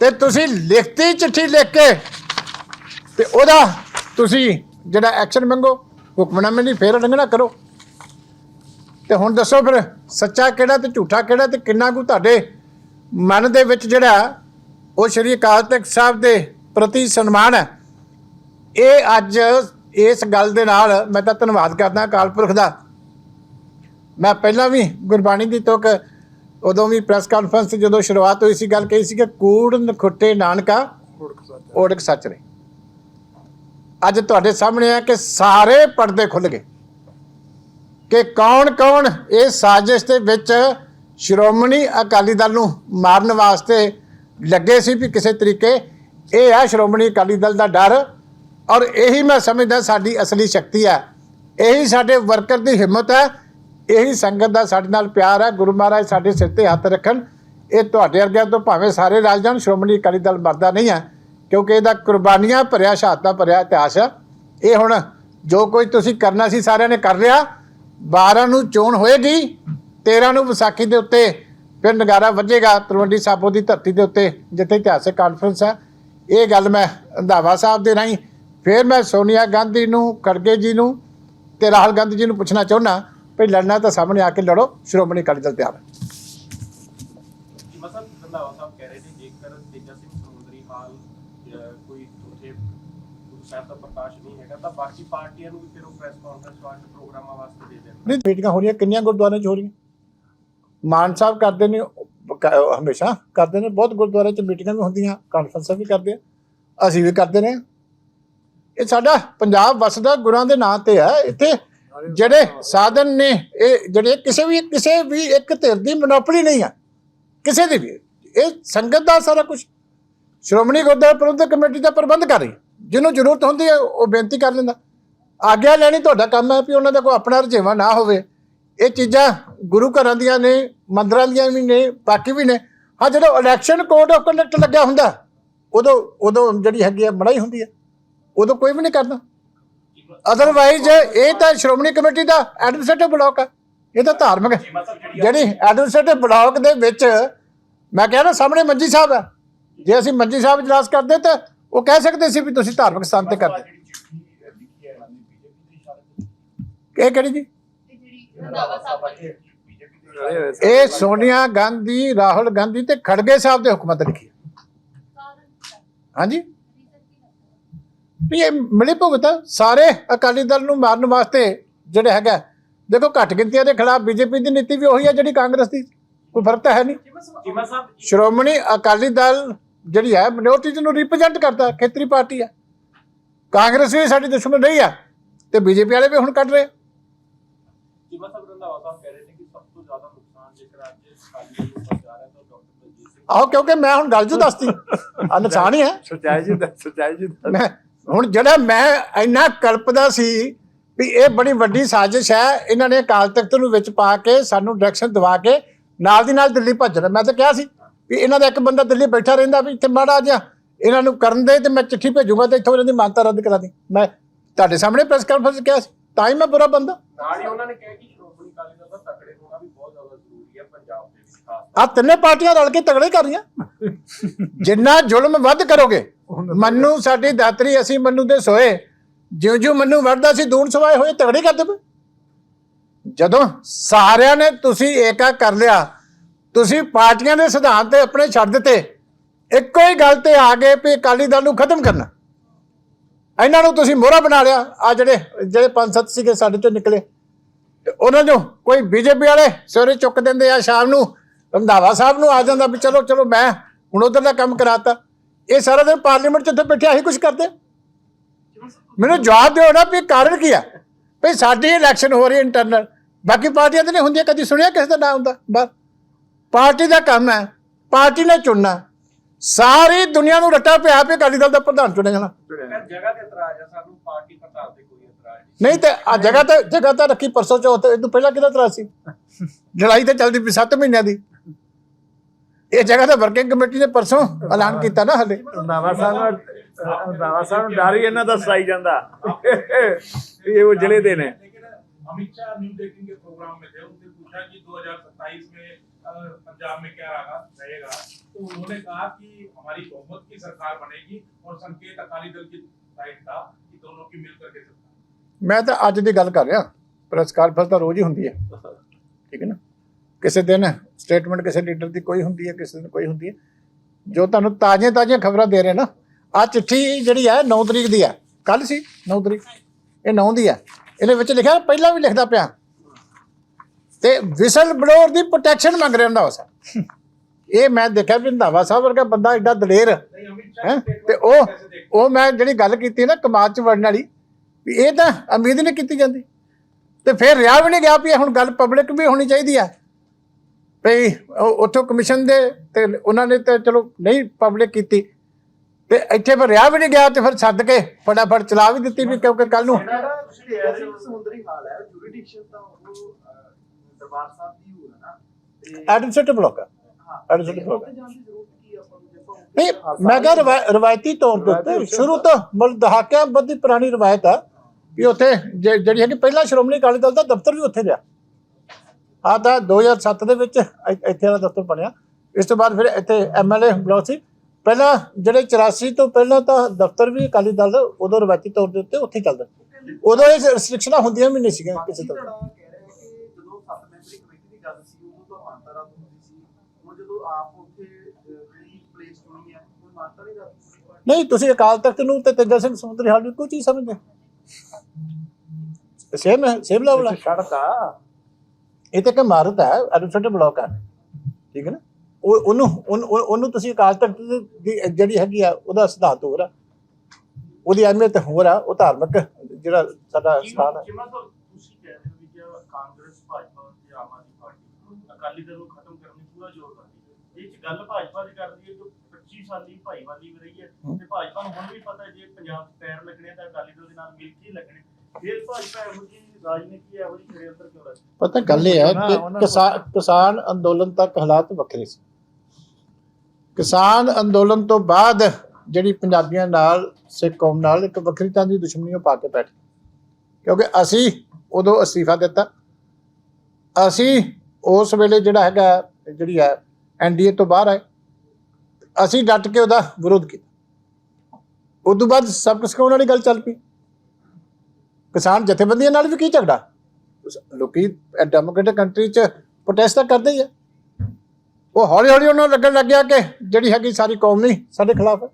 ਤੇ ਤੁਸੀਂ ਲਿਖਤੀ ਚਿੱਠੀ ਲਿਖ ਕੇ ਤੇ ਉਹਦਾ ਤੁਸੀਂ ਜਿਹੜਾ ਐਕਸ਼ਨ ਮੰਗੋ, ਹੁਕਮਨਾਮੇ ਦੀ ਫੇਰ ਉਲੰਘਣਾ ਕਰੋ। ਤੇ ਹੁਣ ਦੱਸੋ ਫਿਰ, ਸੱਚਾ ਕਿਹੜਾ ਤੇ ਝੂਠਾ ਕਿਹੜਾ ਤੇ ਕਿੰਨਾ ਕੁ ਤੁਹਾਡੇ ਮਨ ਦੇ ਵਿੱਚ ਜਿਹੜਾ ਉਹ ਸ਼੍ਰੀ ਅਕਾਲ ਤਖਤ ਸਾਹਿਬ ਦੇ ਪ੍ਰਤੀ ਸਨਮਾਨ ਹੈ। ਇਹ ਅੱਜ ਇਸ ਗੱਲ ਦੇ ਨਾਲ ਮੈਂ ਤਾਂ ਧੰਨਵਾਦ ਕਰਦਾ ਅਕਾਲ ਪੁਰਖ ਦਾ। ਮੈਂ ਪਹਿਲਾਂ ਵੀ ਗੁਰਬਾਣੀ ਦੀ ਤੁਕ ਉਦੋਂ ਵੀ ਪ੍ਰੈਸ ਕਾਨਫਰੰਸ ਜਦੋਂ ਸ਼ੁਰੂਆਤ ਹੋਈ ਸੀ, ਗੱਲ ਕਹੀ ਸੀ ਕਿ ਕੂੜ ਨਖੁੱਟੇ ਨਾਨਕਾ ਓੜਕ ਸੱਚ ਰਹੇ ਅੱਜ ਤੁਹਾਡੇ ਸਾਹਮਣੇ ਆ ਕਿ ਸਾਰੇ ਪਰਦੇ ਖੁੱਲ ਗਏ। ਕਿ ਕੌਣ-ਕੌਣ ਇਹ ਸਾਜ਼ਿਸ਼ ਦੇ ਵਿੱਚ ਸ਼੍ਰੋਮਣੀ ਅਕਾਲੀ ਦਲ ਨੂੰ ਮਾਰਨ ਵਾਸਤੇ ਲੱਗੇ ਸੀ ਵੀ ਕਿਸੇ ਤਰੀਕੇ, ਇਹ ਹੈ ਸ਼੍ਰੋਮਣੀ ਅਕਾਲੀ ਦਲ ਦਾ ਡਰ। ਔਰ ਇਹੀ ਮੈਂ ਸਮਝਦਾ ਸਾਡੀ ਅਸਲੀ ਸ਼ਕਤੀ ਹੈ। ਇਹੀ ਸਾਡੇ ਵਰਕਰ ਦੀ ਹਿੰਮਤ ਹੈ। ਇਹੀ ਸੰਗਤ ਦਾ ਸਾਡੇ ਨਾਲ ਪਿਆਰ ਹੈ। ਗੁਰੂ ਮਹਾਰਾਜ ਸਾਡੇ ਸਿਰ ਤੇ ਹੱਥ ਰੱਖਣ। ਇਹ ਤੁਹਾਡੇ ਵਰਗਿਆਂ ਤੋਂ ਭਾਵੇਂ ਸਾਰੇ ਰਾਜ ਜਾਣ ਸ਼੍ਰੋਮਣੀ ਅਕਾਲੀ ਦਲ ਮਰਦਾ ਨਹੀਂ ਹੈ, ਕਿਉਂਕਿ ਇਹਦਾ ਕੁਰਬਾਨੀਆਂ ਭਰਿਆ, ਸ਼ਹਾਦਤਾਂ ਭਰਿਆ ਇਤਿਹਾਸ ਹੈ। ਇਹ ਹੁਣ ਜੋ ਕੁਝ ਤੁਸੀਂ ਕਰਨਾ ਸੀ ਸਾਰਿਆਂ ਨੇ ਕਰ ਲਿਆ। 12 ਨੂੰ ਚੋਣ ਹੋਏਗੀ 13 ਨੂੰ ਵਿਸਾਖੀ ਦੇ ਉੱਤੇ ਫਿਰ ਨਗਾਰਾ ਵੱਜੇਗਾ ਤਲਵੰਡੀ ਸਾਬੋ ਦੀ ਧਰਤੀ ਦੇ ਉੱਤੇ, ਜਿੱਥੇ ਇਤਿਹਾਸਕ ਕਾਨਫਰੰਸ ਹੈ। ਇਹ ਗੱਲ ਮੈਂ ਰੰਧਾਵਾ ਸਾਹਿਬ ਦੇ ਰਾਹੀਂ ਫਿਰ ਮੈਂ ਸੋਨੀਆ ਗਾਂਧੀ ਨੂੰ ਖੜਗੇ ਜੀ ਨੂੰ ਤੇ ਰਾਹੁਲ ਗਾਂਧੀ ਜੀ ਨੂੰ ਪੁੱਛਣਾ ਚਾਹੁੰਦਾ ਭਈ ਲੜਨਾ ਤਾਂ ਸਾਹਮਣੇ ਆ ਕੇ ਲੜੋ ਸ਼੍ਰੋਮਣੀ ਅਕਾਲੀ ਦਲ ਤਿਆਰ ਹੈ। ਮਸਲ ਰੰਧਾਵਾ ਸਾਹਿਬ ਕਹਿ ਰਹੇ ਨੇ ਜੇਕਰ ਤੇਜਾ ਸਿੰਘ ਸਮੁੰਦਰੀ ਹਾਲ ਕੋਈ ਉੱਥੇ ਗੁਰੂ ਸਾਹਿਬ ਦਾ ਪ੍ਰਕਾਸ਼ ਨਹੀਂ ਹੈਗਾ ਤਾਂ ਬਾਕੀ ਪਾਰਟੀਆਂ ਨੂੰ ਵੀ ਫਿਰ ਉਹ ਪ੍ਰੈਸ ਕਾਨਫਰੰਸ ਵਾਸਤੇ ਪ੍ਰੋਗਰਾਮਾਂ ਵਾਸਤੇ ਦੇ ਦੇਣ। ਨਹੀਂ ਮੀਟਿੰਗਾਂ ਹੋ ਰਹੀਆਂ ਕਿੰਨੀਆਂ ਗੁਰਦੁਆਰਿਆਂ 'ਚ ਹੋ ਰਹੀਆਂ? ਮਾਨ ਸਾਹਿਬ ਕਰਦੇ ਨੇ ਹਮੇਸ਼ਾ ਕਰਦੇ ਨੇ ਬਹੁਤ ਗੁਰਦੁਆਰੇ 'ਚ ਮੀਟਿੰਗਾਂ ਵੀ ਹੁੰਦੀਆਂ ਕਾਨਫਰੰਸਾਂ ਵੀ ਕਰਦੇ ਆ ਅਸੀਂ ਵੀ ਕਰਦੇ ਨੇ। ਇਹ ਸਾਡਾ ਪੰਜਾਬ ਵਸਦਾ ਗੁਰਾਂ ਦੇ ਨਾਂ ਤੇ ਹੈ। ਇੱਥੇ ਜਿਹੜੇ ਸਾਧਨ ਨੇ, ਇਹ ਜਿਹੜੇ ਕਿਸੇ ਵੀ ਕਿਸੇ ਵੀ ਇੱਕ ਧਿਰ ਦੀ ਮੋਨੋਪੋਲੀ ਨਹੀਂ ਹੈ ਕਿਸੇ ਦੀ ਵੀ। ਇਹ ਸੰਗਤ ਦਾ ਸਾਰਾ ਕੁਝ ਸ਼੍ਰੋਮਣੀ ਗੁਰਦੁਆਰਾ ਪ੍ਰਬੰਧਕ ਕਮੇਟੀ ਦਾ ਪ੍ਰਬੰਧ ਕਰ ਰਹੀ ਜਿਹਨੂੰ ਜ਼ਰੂਰਤ ਹੁੰਦੀ ਹੈ, ਉਹ ਬੇਨਤੀ ਕਰ ਲੈਂਦਾ। ਆਗਿਆ ਲੈਣੀ ਤੁਹਾਡਾ ਕੰਮ ਹੈ ਵੀ ਉਹਨਾਂ ਦਾ ਕੋਈ ਆਪਣਾ ਰੁਝੇਵਾਂ ਨਾ ਹੋਵੇ। ਇਹ ਚੀਜ਼ਾਂ ਗੁਰੂ ਘਰਾਂ ਦੀਆਂ ਨੇ, ਮੰਦਰਾਂ ਦੀਆਂ ਵੀ ਨੇ, ਬਾਕੀ ਵੀ ਨੇ। ਹਾਂ, ਜਦੋਂ ਇਲੈਕਸ਼ਨ ਕੋਡ ਆਫ ਕੰਡਕਟ ਲੱਗਿਆ ਹੁੰਦਾ, ਉਦੋਂ ਉਦੋਂ ਜਿਹੜੀ ਹੈਗੀ ਹੈ ਮੜਾਈ ਹੁੰਦੀ ਹੈ। ਉਦੋਂ ਕੋਈ ਵੀ ਨਹੀਂ ਕਰਦਾ। ਅਦਰਵਾਈਜ਼ ਇਹ ਤਾਂ ਸ਼੍ਰੋਮਣੀ ਕਮੇਟੀ ਦਾ ਐਡਮਿਨਿਸਟ੍ਰੇਟਿਵ ਬਲਾਕ ਹੈ ਇਹ ਤਾਂ ਧਾਰਮਿਕ ਜਿਹੜੀ ਐਡਮਿਨਿਸਟ੍ਰੇਟਿਵ ਬਲਾਕ ਦੇ ਵਿੱਚ ਮੈਂ ਕਿਹਾ ਨਾ ਸਾਹਮਣੇ ਮੰਜੀ ਸਾਹਿਬ ਹੈ ਜੇ ਅਸੀਂ ਮੰਜੀ ਸਾਹਿਬ ਇਜਲਾਸ ਕਰਦੇ ਤਾਂ ਉਹ ਕਹਿ ਸਕਦੇ ਸੀ ਵੀ ਤੁਸੀਂ ਧਾਰਮਿਕ ਸਥਾਨ ਤੇ ਕਰਦੇ। ਇਹ ਕਿਹੜੀ ਜੀ? ਇਹ ਸੋਨੀਆ ਗਾਂਧੀ, ਰਾਹੁਲ ਗਾਂਧੀ ਤੇ ਖੜਗੇ ਸਾਹਿਬ ਦੇ ਹੁਕਮਾਂ ਤੇ ਲਿਖੀ ਹਾਂਜੀ? ਵੀ ਇਹ ਮਿਲੀ ਭੁਗਤ ਆ। ਸਾਰੇ ਅਕਾਲੀ ਦਲ ਨੂੰ ਮਾਰਨ ਵਾਸਤੇ ਜਿਹੜੇ ਹੈਗਾ ਦੇਖੋ ਘੱਟ ਗਿਣਤੀਆਂ ਦੇ ਖਿਲਾਫ ਬੀਜੇਪੀ ਦੀ ਨੀਤੀ ਵੀ ਉਹੀ ਹੈ ਜਿਹੜੀ ਕਾਂਗਰਸ ਦੀ ਕੋਈ ਫ਼ਰਕ ਤਾਂ ਹੈ ਨਹੀਂ ਚੀਮਾ ਸਾਹਿਬ ਸ਼੍ਰੋਮਣੀ ਅਕਾਲੀ ਦਲ ਜਿਹੜੀ ਹੈ ਮਿਨੋਰਟੀ ਨੂੰ ਰਿਪਰੈਜ਼ੈਂਟ ਕਰਦਾ ਖੇਤਰੀ ਪਾਰਟੀ ਹੈ ਕਾਂਗਰਸ ਵੀ ਸਾਡੀ ਦੁਸ਼ਮਣ ਨਹੀਂ ਆ ਤੇ ਬੀਜੇਪੀ ਵਾਲੇ ਵੀ ਹੁਣ ਕੱਢ ਰਹੇ ਆ। ਚੀਮਾ ਸਾਹਿਬ ਰੰਧਾਵਾ ਸਾਹਿਬ ਕਹਿ ਰਹੇ ਨੇ ਕਿ ਸਭ ਤੋਂ ਜ਼ਿਆਦਾ ਨੁਕਸਾਨ ਜੇਕਰ ਅੱਜ ਅਕਾਲੀ ਦਲ ਨੂੰ ਪਹੁੰਚਾ ਰਿਹਾ ਤਾਂ ਡਾਕਟਰ ਬਲਜੀਤ ਸਿੰਘ ਆਹੋ ਕਿਉਂਕਿ ਮੈਂ ਹੁਣ ਗੱਲ ਜੂ ਦੱਸਤੀ ਆ ਨੁਕਸਾਨ ਹੀ ਹੈ ਸੱਚਾਈ ਜੀ ਸੱਚਾਈ ਜੀ ਮੈਂ ਹੁਣ ਜਿਹੜਾ ਮੈਂ ਇੰਨਾ ਕਲਪਦਾ ਸੀ ਵੀ ਇਹ ਬੜੀ ਵੱਡੀ ਸਾਜ਼ਿਸ਼ ਹੈ, ਇਹਨਾਂ ਨੇ ਅਕਾਲ ਤਖਤ ਨੂੰ ਵਿੱਚ ਪਾ ਕੇ ਸਾਨੂੰ ਡਾਇਰੈਕਸ਼ਨ ਦਵਾ ਕੇ ਨਾਲ ਦੀ ਨਾਲ ਦਿੱਲੀ ਭੱਜਣਾ ਮੈਂ ਤਾਂ ਕਿਹਾ ਸੀ ਵੀ ਇਹਨਾਂ ਦਾ ਇੱਕ ਬੰਦਾ ਦਿੱਲੀ ਬੈਠਾ ਰਹਿੰਦਾ ਵੀ ਇੱਥੇ ਮਾੜਾ ਜਿਹਾ ਇਹਨਾਂ ਨੂੰ ਕਰਨ ਦੇ ਤੇ ਮੈਂ ਚਿੱਠੀ ਭੇਜੂਗਾ ਤੇ ਇੱਥੋਂ ਇਹਨਾਂ ਦੀ ਮਾਨਤਾ ਰੱਦ ਕਰਾ ਦੇ। ਮੈਂ ਤੁਹਾਡੇ ਸਾਹਮਣੇ ਪ੍ਰੈਸ ਕਾਨਫਰੰਸ ਕਿਹਾ ਸੀ, ਤਾਂ ਹੀ ਮੈਂ ਬੁਰਾ ਬੰਦਾ। ਨਾਲ ਹੀ ਉਹਨਾਂ ਨੇ ਕਿਹਾ ਕਿ ਸ਼੍ਰੋਮਣੀ ਅਕਾਲੀ ਦਲ ਦਾ ਤਕੜੇ ਹੋਣਾ ਵੀ ਬਹੁਤ ਜ਼ਿਆਦਾ ਜ਼ਰੂਰੀ ਹੈ ਪੰਜਾਬ ਦੇ ਵਿੱਚ ਖਾਸ ਆ ਤਿੰਨੇ ਪਾਰਟੀਆਂ ਰਲ ਕੇ ਤਗੜੇ ਕਰ ਰਹੀਆਂ। ਜਿੰਨਾ ਜ਼ੁਲਮ ਵੱਧ ਕਰੋਗੇ, ਮੰਨੂ ਸਾਡੀ ਦਾਤਰੀ, ਅਸੀਂ ਮੰਨੂ ਦੇ ਸੋਏ। ਜਿਉਂ ਜਿਉਂ ਮੰਨੂ ਵੱਧਦਾ ਸੀ ਦੂਣ ਸਵਾਏ ਹੋਏ, ਤਗੜੇ ਕਰਦੇ ਪਏ। ਜਦੋਂ ਸਾਰਿਆਂ ਨੇ ਤੁਸੀਂ ਏਕਾ ਕਰ ਲਿਆ, ਤੁਸੀਂ ਪਾਰਟੀਆਂ ਦੇ ਸਿਧਾਂਤ ਤੇ ਆਪਣੇ ਛੱਡ ਦਿੱਤੇ, ਇੱਕੋ ਹੀ ਗੱਲ ਤੇ ਆ ਗਏ ਵੀ ਅਕਾਲੀ ਦਲ ਨੂੰ ਖਤਮ ਕਰਨਾ। ਇਹਨਾਂ ਨੂੰ ਤੁਸੀਂ ਮੋਹਰਾ ਬਣਾ ਲਿਆ। ਆ ਜਿਹੜੇ ਜਿਹੜੇ ਪੰਜ ਸੱਤ ਸੀਗੇ ਸਾਡੇ ਚੋਂ ਨਿਕਲੇ। ਤੇ ਉਹਨਾਂ ਚੋਂ ਕੋਈ ਬੀਜੇਪੀ ਵਾਲੇ ਸਵੇਰੇ ਚੁੱਕ ਦਿੰਦੇ ਆ ਸ਼ਾਮ ਨੂੰ ਰੰਧਾਵਾ ਸਾਹਿਬ ਨੂੰ ਆ ਜਾਂਦਾ ਵੀ ਚਲੋ ਚਲੋ ਮੈਂ ਹੁਣ ਉਧਰ ਦਾ ਕੰਮ ਕਰਾਤਾ। ਇਹ ਸਾਰਾ ਦਿਨ ਪਾਰਲੀਮੈਂਟ 'ਚ ਉੱਥੇ ਬੈਠੇ ਆਹੀ ਕੁਝ ਕਰਦੇ। ਮੈਨੂੰ ਜਵਾਬ ਦਿਓ ਨਾ ਵੀ ਕਾਰਨ ਕੀ ਆ? ਵੀ ਸਾਡੀ ਇਲੈਕਸ਼ਨ ਹੋ ਰਹੀ ਇੰਟਰਨਲ ਬਾਕੀ ਪਾਰਟੀਆਂ ਤੇ ਨਹੀਂ ਹੁੰਦੀਆਂ, ਕਦੀ ਸੁਣਿਆ ਕਿਸੇ ਦਾ ਨਾਮ ਹੁੰਦਾ? ਬਸ। ਪਾਰਟੀ ਦਾ ਕੰਮ ਹੈ, ਪਾਰਟੀ ਨੇ ਚੁਣਨਾ। ਸਾਰੀ ਦੁਨੀਆ ਨੂੰ ਰੱਟਾ ਪਿਆ ਵੀ ਅਕਾਲੀ ਦਲ ਦਾ ਪ੍ਰਧਾਨ ਚੁਣਿਆ ਜਾਣਾ। ਜਗ੍ਹਾ ਤੇ ਇਤਰਾਜ਼ ਹੈ ਸਾਨੂੰ ਪਾਰਟੀ ਪ੍ਰਧਾਨ ਤੇ ਕੋਈ ਇਤਰਾਜ਼ ਨਹੀਂ ਨਹੀਂ ਤੇ ਆ ਜਗ੍ਹਾ ਤੇ ਜਗ੍ਹਾ ਤਾਂ ਰੱਖੀ ਪਰਸੋਂ ਚੌਥ, ਇਹਨੂੰ ਪਹਿਲਾਂ ਕਿਹਦਾ ਤਰ੍ਹਾਂ ਸੀ? ਲੜਾਈ ਤਾਂ ਚੱਲਦੀ ਪਈ 7 ਮਹੀਨਿਆਂ ਦੀ। ਇਹ ਜਗ੍ਹਾ ਤਾਂ ਵਰਕਿੰਗ ਕਮੇਟੀ ਨੇ ਪਰਸੋਂ ਐਲਾਨ ਕੀਤਾ ਨਾ ਹਲੇ ਰੰਧਾਵਾ ਸਾਹਿਬ ਨੂੰ ਰੰਧਾਵਾ ਸਾਹਿਬ ਨੂੰ ਡਰ ਹੀ ਇਹਨਾਂ ਦਾ ਸਤਾਈ ਜਾਂਦਾ ਵੀ ਇਹ ਉਹ ਜ਼ਿਲ੍ਹੇ ਦੇ ਨੇ लेकिन अमित शाह न्यू डेकिंग के प्रोग्राम में थे उनसे पूछा कि 2027 में अ, पंजाब में क्या रहा रहेगा तो उन्होंने कहा कि हमारी बहुमत की सरकार बनेगी और संकेत अकाली दल की साइड था कि दोनों की मिलकर के सरकार ਮੈਂ ਤਾਂ ਅੱਜ ਦੀ ਗੱਲ ਕਰ ਰਿਹਾ ਪ੍ਰੈਸ ਕਾਨਫਰੰਸ ਤਾਂ ਰੋਜ਼ ਹੀ ਹੁੰਦੀ ਹੈ ਠੀਕ ਹੈ ਨਾ ਕਿਸੇ ਦਿਨ ਸਟੇਟਮੈਂਟ ਕਿਸੇ ਲੀਡਰ ਦੀ ਕੋਈ ਹੁੰਦੀ ਹੈ ਕਿਸੇ ਦਿਨ ਕੋਈ ਹੁੰਦੀ ਹੈ। ਜੋ ਤੁਹਾਨੂੰ ਤਾਜ਼ੇ ਤਾਜ਼ੇ ਖਬਰਾਂ ਦੇ ਰਹੇ ਨਾ ਆ ਚਿੱਠੀ ਜਿਹੜੀ ਹੈ 9 ਤਰੀਕ ਦੀ ਹੈ। ਕੱਲ ਸੀ 9 ਤਰੀਕ। ਇਹ 9 ਦੀ ਹੈ। ਇਹਦੇ ਵਿੱਚ ਲਿਖਿਆ ਪਹਿਲਾਂ ਵੀ ਲਿਖਦਾ ਪਿਆ। ਤੇ ਵਿਸਲ ਬਲੋਰ ਦੀ ਪ੍ਰੋਟੈਕਸ਼ਨ ਮੰਗ ਰਿਹਾ ਹੁੰਦਾ ਉਸ ਇਹ ਮੈਂ ਦੇਖਿਆ ਵੀ ਵਿੰਦਾਵਾ ਸਾਹਿਬ ਵਰਗਾ ਬੰਦਾ ਐਡਾ ਦਲੇਰ। ਹੈ? ਤੇ ਉਹ ਉਹ ਮੈਂ ਜਿਹੜੀ ਗੱਲ ਕੀਤੀ ਨਾ ਕਮਾਦ ਚ ਵੜਨ ਵਾਲੀ ਵੀ ਇਹ ਤਾਂ ਉਮੀਦ ਨਹੀਂ ਕੀਤੀ ਜਾਂਦੀ। ਤੇ ਫਿਰ ਰਿਹਾ ਵੀ ਨਹੀਂ ਗਿਆ ਵੀ ਹੁਣ ਗੱਲ ਪਬਲਿਕ ਵੀ ਹੋਣੀ ਚਾਹੀਦੀ ਆ। ਭਈ ਉੱਥੋਂ ਕਮਿਸ਼ਨ ਦੇ ਤੇ ਉਹਨਾਂ ਨੇ ਤੇ ਚਲੋ ਨਹੀਂ ਪਬਲਿਕ ਕੀਤੀ। ਤੇ ਇੱਥੇ ਫਿਰ ਰਿਹਾ ਵੀ ਨਹੀਂ ਗਿਆ ਤੇ ਫਿਰ ਸੱਦ ਕੇ ਫਟਾਫਟ ਚਲਾ ਵੀ ਦਿੱਤੀ ਵੀ ਕਿਉਂਕਿ ਕੱਲ ਨੂੰ। ਸਮੁੰਦਰੀ ਹਾਲ ਹੈ ਜੁਰੀਡਿਕਸ਼ਨ ਤਾਂ ਉਹ ਦਰਬਾਰ ਸਾਹਿਬ ਦੀ ਹੋਣਾ ਨਾ ਤੇ ਐਡਮਿਨਿਸਟ੍ਰੇਟਿਵ ਬਲੌਕ ਆ। ਹਾਂ administrative block ਉੱਥੇ ਜਾਣ ਦੀ ਜ਼ਰੂਰਤ ਕੀ ਆ ਆਪਾਂ ਨੂੰ? ਦੇਖੋ ਨਹੀਂ ਮੈਂ ਕਿਹਾ ਰਵਾ- ਰਵਾਇਤੀ ਤੌਰ ਦੇ ਉੱਤੇ ਸ਼ੁਰੂ ਤੋਂ ਮਤਲਬ ਦਹਾਕਿਆਂ ਬੱਧੀ ਪੁਰਾਣੀ ਰਵਾਇਤ ਆ ਵੀ ਉੱਥੇ ਜਿਹੜੀ ਹੈ ਕਿ ਪਹਿਲਾਂ ਸ਼੍ਰੋਮਣੀ ਅਕਾਲੀ ਦਲ ਦਾ ਦਫ਼ਤਰ ਵੀ ਉੱਥੇ ਰਿਹਾ। ਆ ਤਾਂ 2007 ਦੇ ਵਿੱਚ ਇ- ਇੱਥੇ ਵਾਲਾ ਦਫ਼ਤਰ ਬਣਿਆ। ਇਸ ਤੋਂ ਬਾਅਦ ਫਿਰ ਇੱਥੇ ਐਮਐਲਏ ਬਲਾਕ ਸੀ। ਪਹਿਲਾਂ ਜਿਹੜੇ 84 ਤੋਂ ਪਹਿਲਾਂ ਤਾਂ ਦਫ਼ਤਰ ਵੀ ਅਕਾਲੀ ਦਲ ਦਾ ਉਦੋਂ ਰਵਾਇਤੀ ਤੌਰ ਦੇ ਉੱਤੇ ਉੱਥੇ ਚੱਲਦਾ। ਉਦੋਂ ਇਹ ਰਿਸਟ੍ਰਿਕਸ਼ਨਾਂ ਹੁੰਦੀਆਂ ਵੀ ਨਹੀਂ ਸੀਗੀਆਂ ਕਿਸੇ ਤਰ੍ਹਾਂ ਧੜਾ ਕਹਿ ਰਿਹਾ ਹੈ ਕਿ ਜਦੋਂ ਸੱਤ ਮੈਂਬਰੀ ਕਮੇਟੀ ਦੀ ਗੱਲ ਸੀ ਉਦੋਂ ਤਾਂ ਮਾਨਤਾ ਰੱਦ ਹੁੰਦੀ ਸੀ। ਹੁਣ ਜਦੋਂ ਆਪ ਉੱਥੇ ਅਹ, ਜਿਹੜੀ ਪਲੇਸ ਚੁਣੀ ਹੈ ਉਹ ਮਾਨਤਾ ਨਹੀਂ ਰੱਦ ਹੁੰਦੀ। ਨਹੀਂ ਤੁਸੀਂ ਅਕਾਲ ਤਖਤ ਨੂੰ ਤੇ ਤੇਜਾ ਸਿੰਘ ਸਮੁੰਦਰੀ ਹਾਲ ਨੂੰ ਕੋਈ ਚੀਜ਼ ਸਮਝਦੇ? ਸੇਮ ਹੈ ਸੇਮ ਲੈਵਲ ਹੈ। ਇਹ ਤਾਂ ਇੱਕ ਇਮਾਰਤ ਹੈ ਐਡਮਿਨਿਸਟ੍ਰੇਟਿਵ ਬਲਾਕ ਹੈ। ਠੀਕ ਹੈ ਨਾ? ਉਹ ਉਹਨੂੰ ਉਹਨੂੰ- ਤੁਸੀਂ ਅਕਾਲ ਤਖਤ ਦੀ ਜਿਹੜੀ ਹੈਗੀ ਆ ਉਹਦਾ ਸਿਧਾਂਤ ਹੋਰ ਆ। ਉਹਦੀ ਅਹਿਮੀਅਤ ਹੋਰ ਆ ਉਹ ਧਾਰਮਿਕ ਜਿਹੜਾ ਸਾਡਾ ਸਥਾਨ ਹੈ ਜਿਵੇਂ ਤੁਸੀਂ ਕਹਿ ਰਹੇ ਹੋ ਵੀ ਜੇ ਕਾਂਗਰਸ ਭਾਜਪਾ ਤੇ ਆਮ ਆਦਮੀ ਪਾਰਟੀ ਅਕਾਲੀ ਦਲ ਨੂੰ ਖਤਮ ਕਰਨ ਲਈ ਪੂਰਾ ਜ਼ੋਰ ਹੈ। ਇਹ ਚ ਗੱਲ ਭਾਜਪਾ ਦੀ ਕਰਦੀ ਹੈ ਜੋ 25 ਸਾਲੀ ਭਾਈਵਾਲੀ ਰਹੀ ਹੈ। ਤੇ ਭਾਜਪਾ ਨੂੰ ਹੁਣ ਵੀ ਪਤਾ ਹੈ ਜੇ ਪੰਜਾਬ 'ਚ ਪੈਰ ਲੱਗਣੇ ਤਾਂ ਅਕਾਲੀ ਦਲ ਦੇ ਨਾਲ ਮਿਲ ਕੇ ਹੀ ਲੱਗਣੇ। ਫਿਰ ਭਾਜਪਾ ਇਹੋ ਜਿਹੀ ਰਾਜਨੀਤੀ ਇਹੋ ਜਿਹੀ ਖੜੇ ਅੰਦਰ ਕਿਉਂ ਪਤਾ ਗੱਲ ਇਹ ਹੈ ਕਿ ਕਿਸਾਨ ਕਿਸਾਨ ਅੰਦੋਲਨ ਤੱਕ ਹਾਲਾਤ ਵੱਖਰੇ ਸੀ। ਕਿਸਾਨ ਅੰਦੋਲਨ ਤੋਂ ਬਾਅਦ ਜਿਹੜੀ ਪੰਜਾਬੀਆਂ ਨਾਲ ਸਿੱਖ ਕੌਮ ਨਾਲ ਇੱਕ ਵੱਖਰੀ ਤਰ੍ਹਾਂ ਦੀ ਦੁਸ਼ਮਣੀ ਪਾ ਕੇ ਬੈਠ। ਕਿਉਂਕਿ ਅਸੀਂ ਉਦੋਂ ਅਸਤੀਫਾ ਦਿੱਤਾ। ਅਸੀਂ ਉਸ ਵੇਲੇ ਜਿਹੜਾ ਹੈਗਾ ਜਿਹੜੀ ਹੈ ਐਨਡੀਏ ਤੋਂ ਬਾਹਰ ਆਏ। ਅਸੀਂ ਡਟ ਕੇ ਉਹਦਾ ਵਿਰੋਧ ਕੀਤਾ। ਉਸ ਤੋਂ ਬਾਅਦ ਸਬਕ ਸਿਖਾਉਣ ਵਾਲੀ ਗੱਲ ਚੱਲ ਪਈ। ਕਿਸਾਨ ਜਥੇਬੰਦੀਆਂ ਨਾਲ ਵੀ ਕੀ ਝਗੜਾ? ਲੋਕੀ ਡੈਮੋਕ੍ਰੈਟਿਕ ਕੰਟਰੀ ਚ ਪ੍ਰੋਟੈਸਟ ਤਾਂ ਕਰਦੇ ਹੀ ਆ। ਉਹ ਹੌਲੀ ਹੌਲੀ ਉਹਨਾਂ ਨੂੰ ਲੱਗਣ ਲੱਗਿਆ ਕਿ ਜਿਹੜੀ ਹੈਗੀ ਸਾਰੀ ਕੌਮ ਨਹੀਂ ਸਾਡੇ ਖਿਲਾਫ ਹੈ।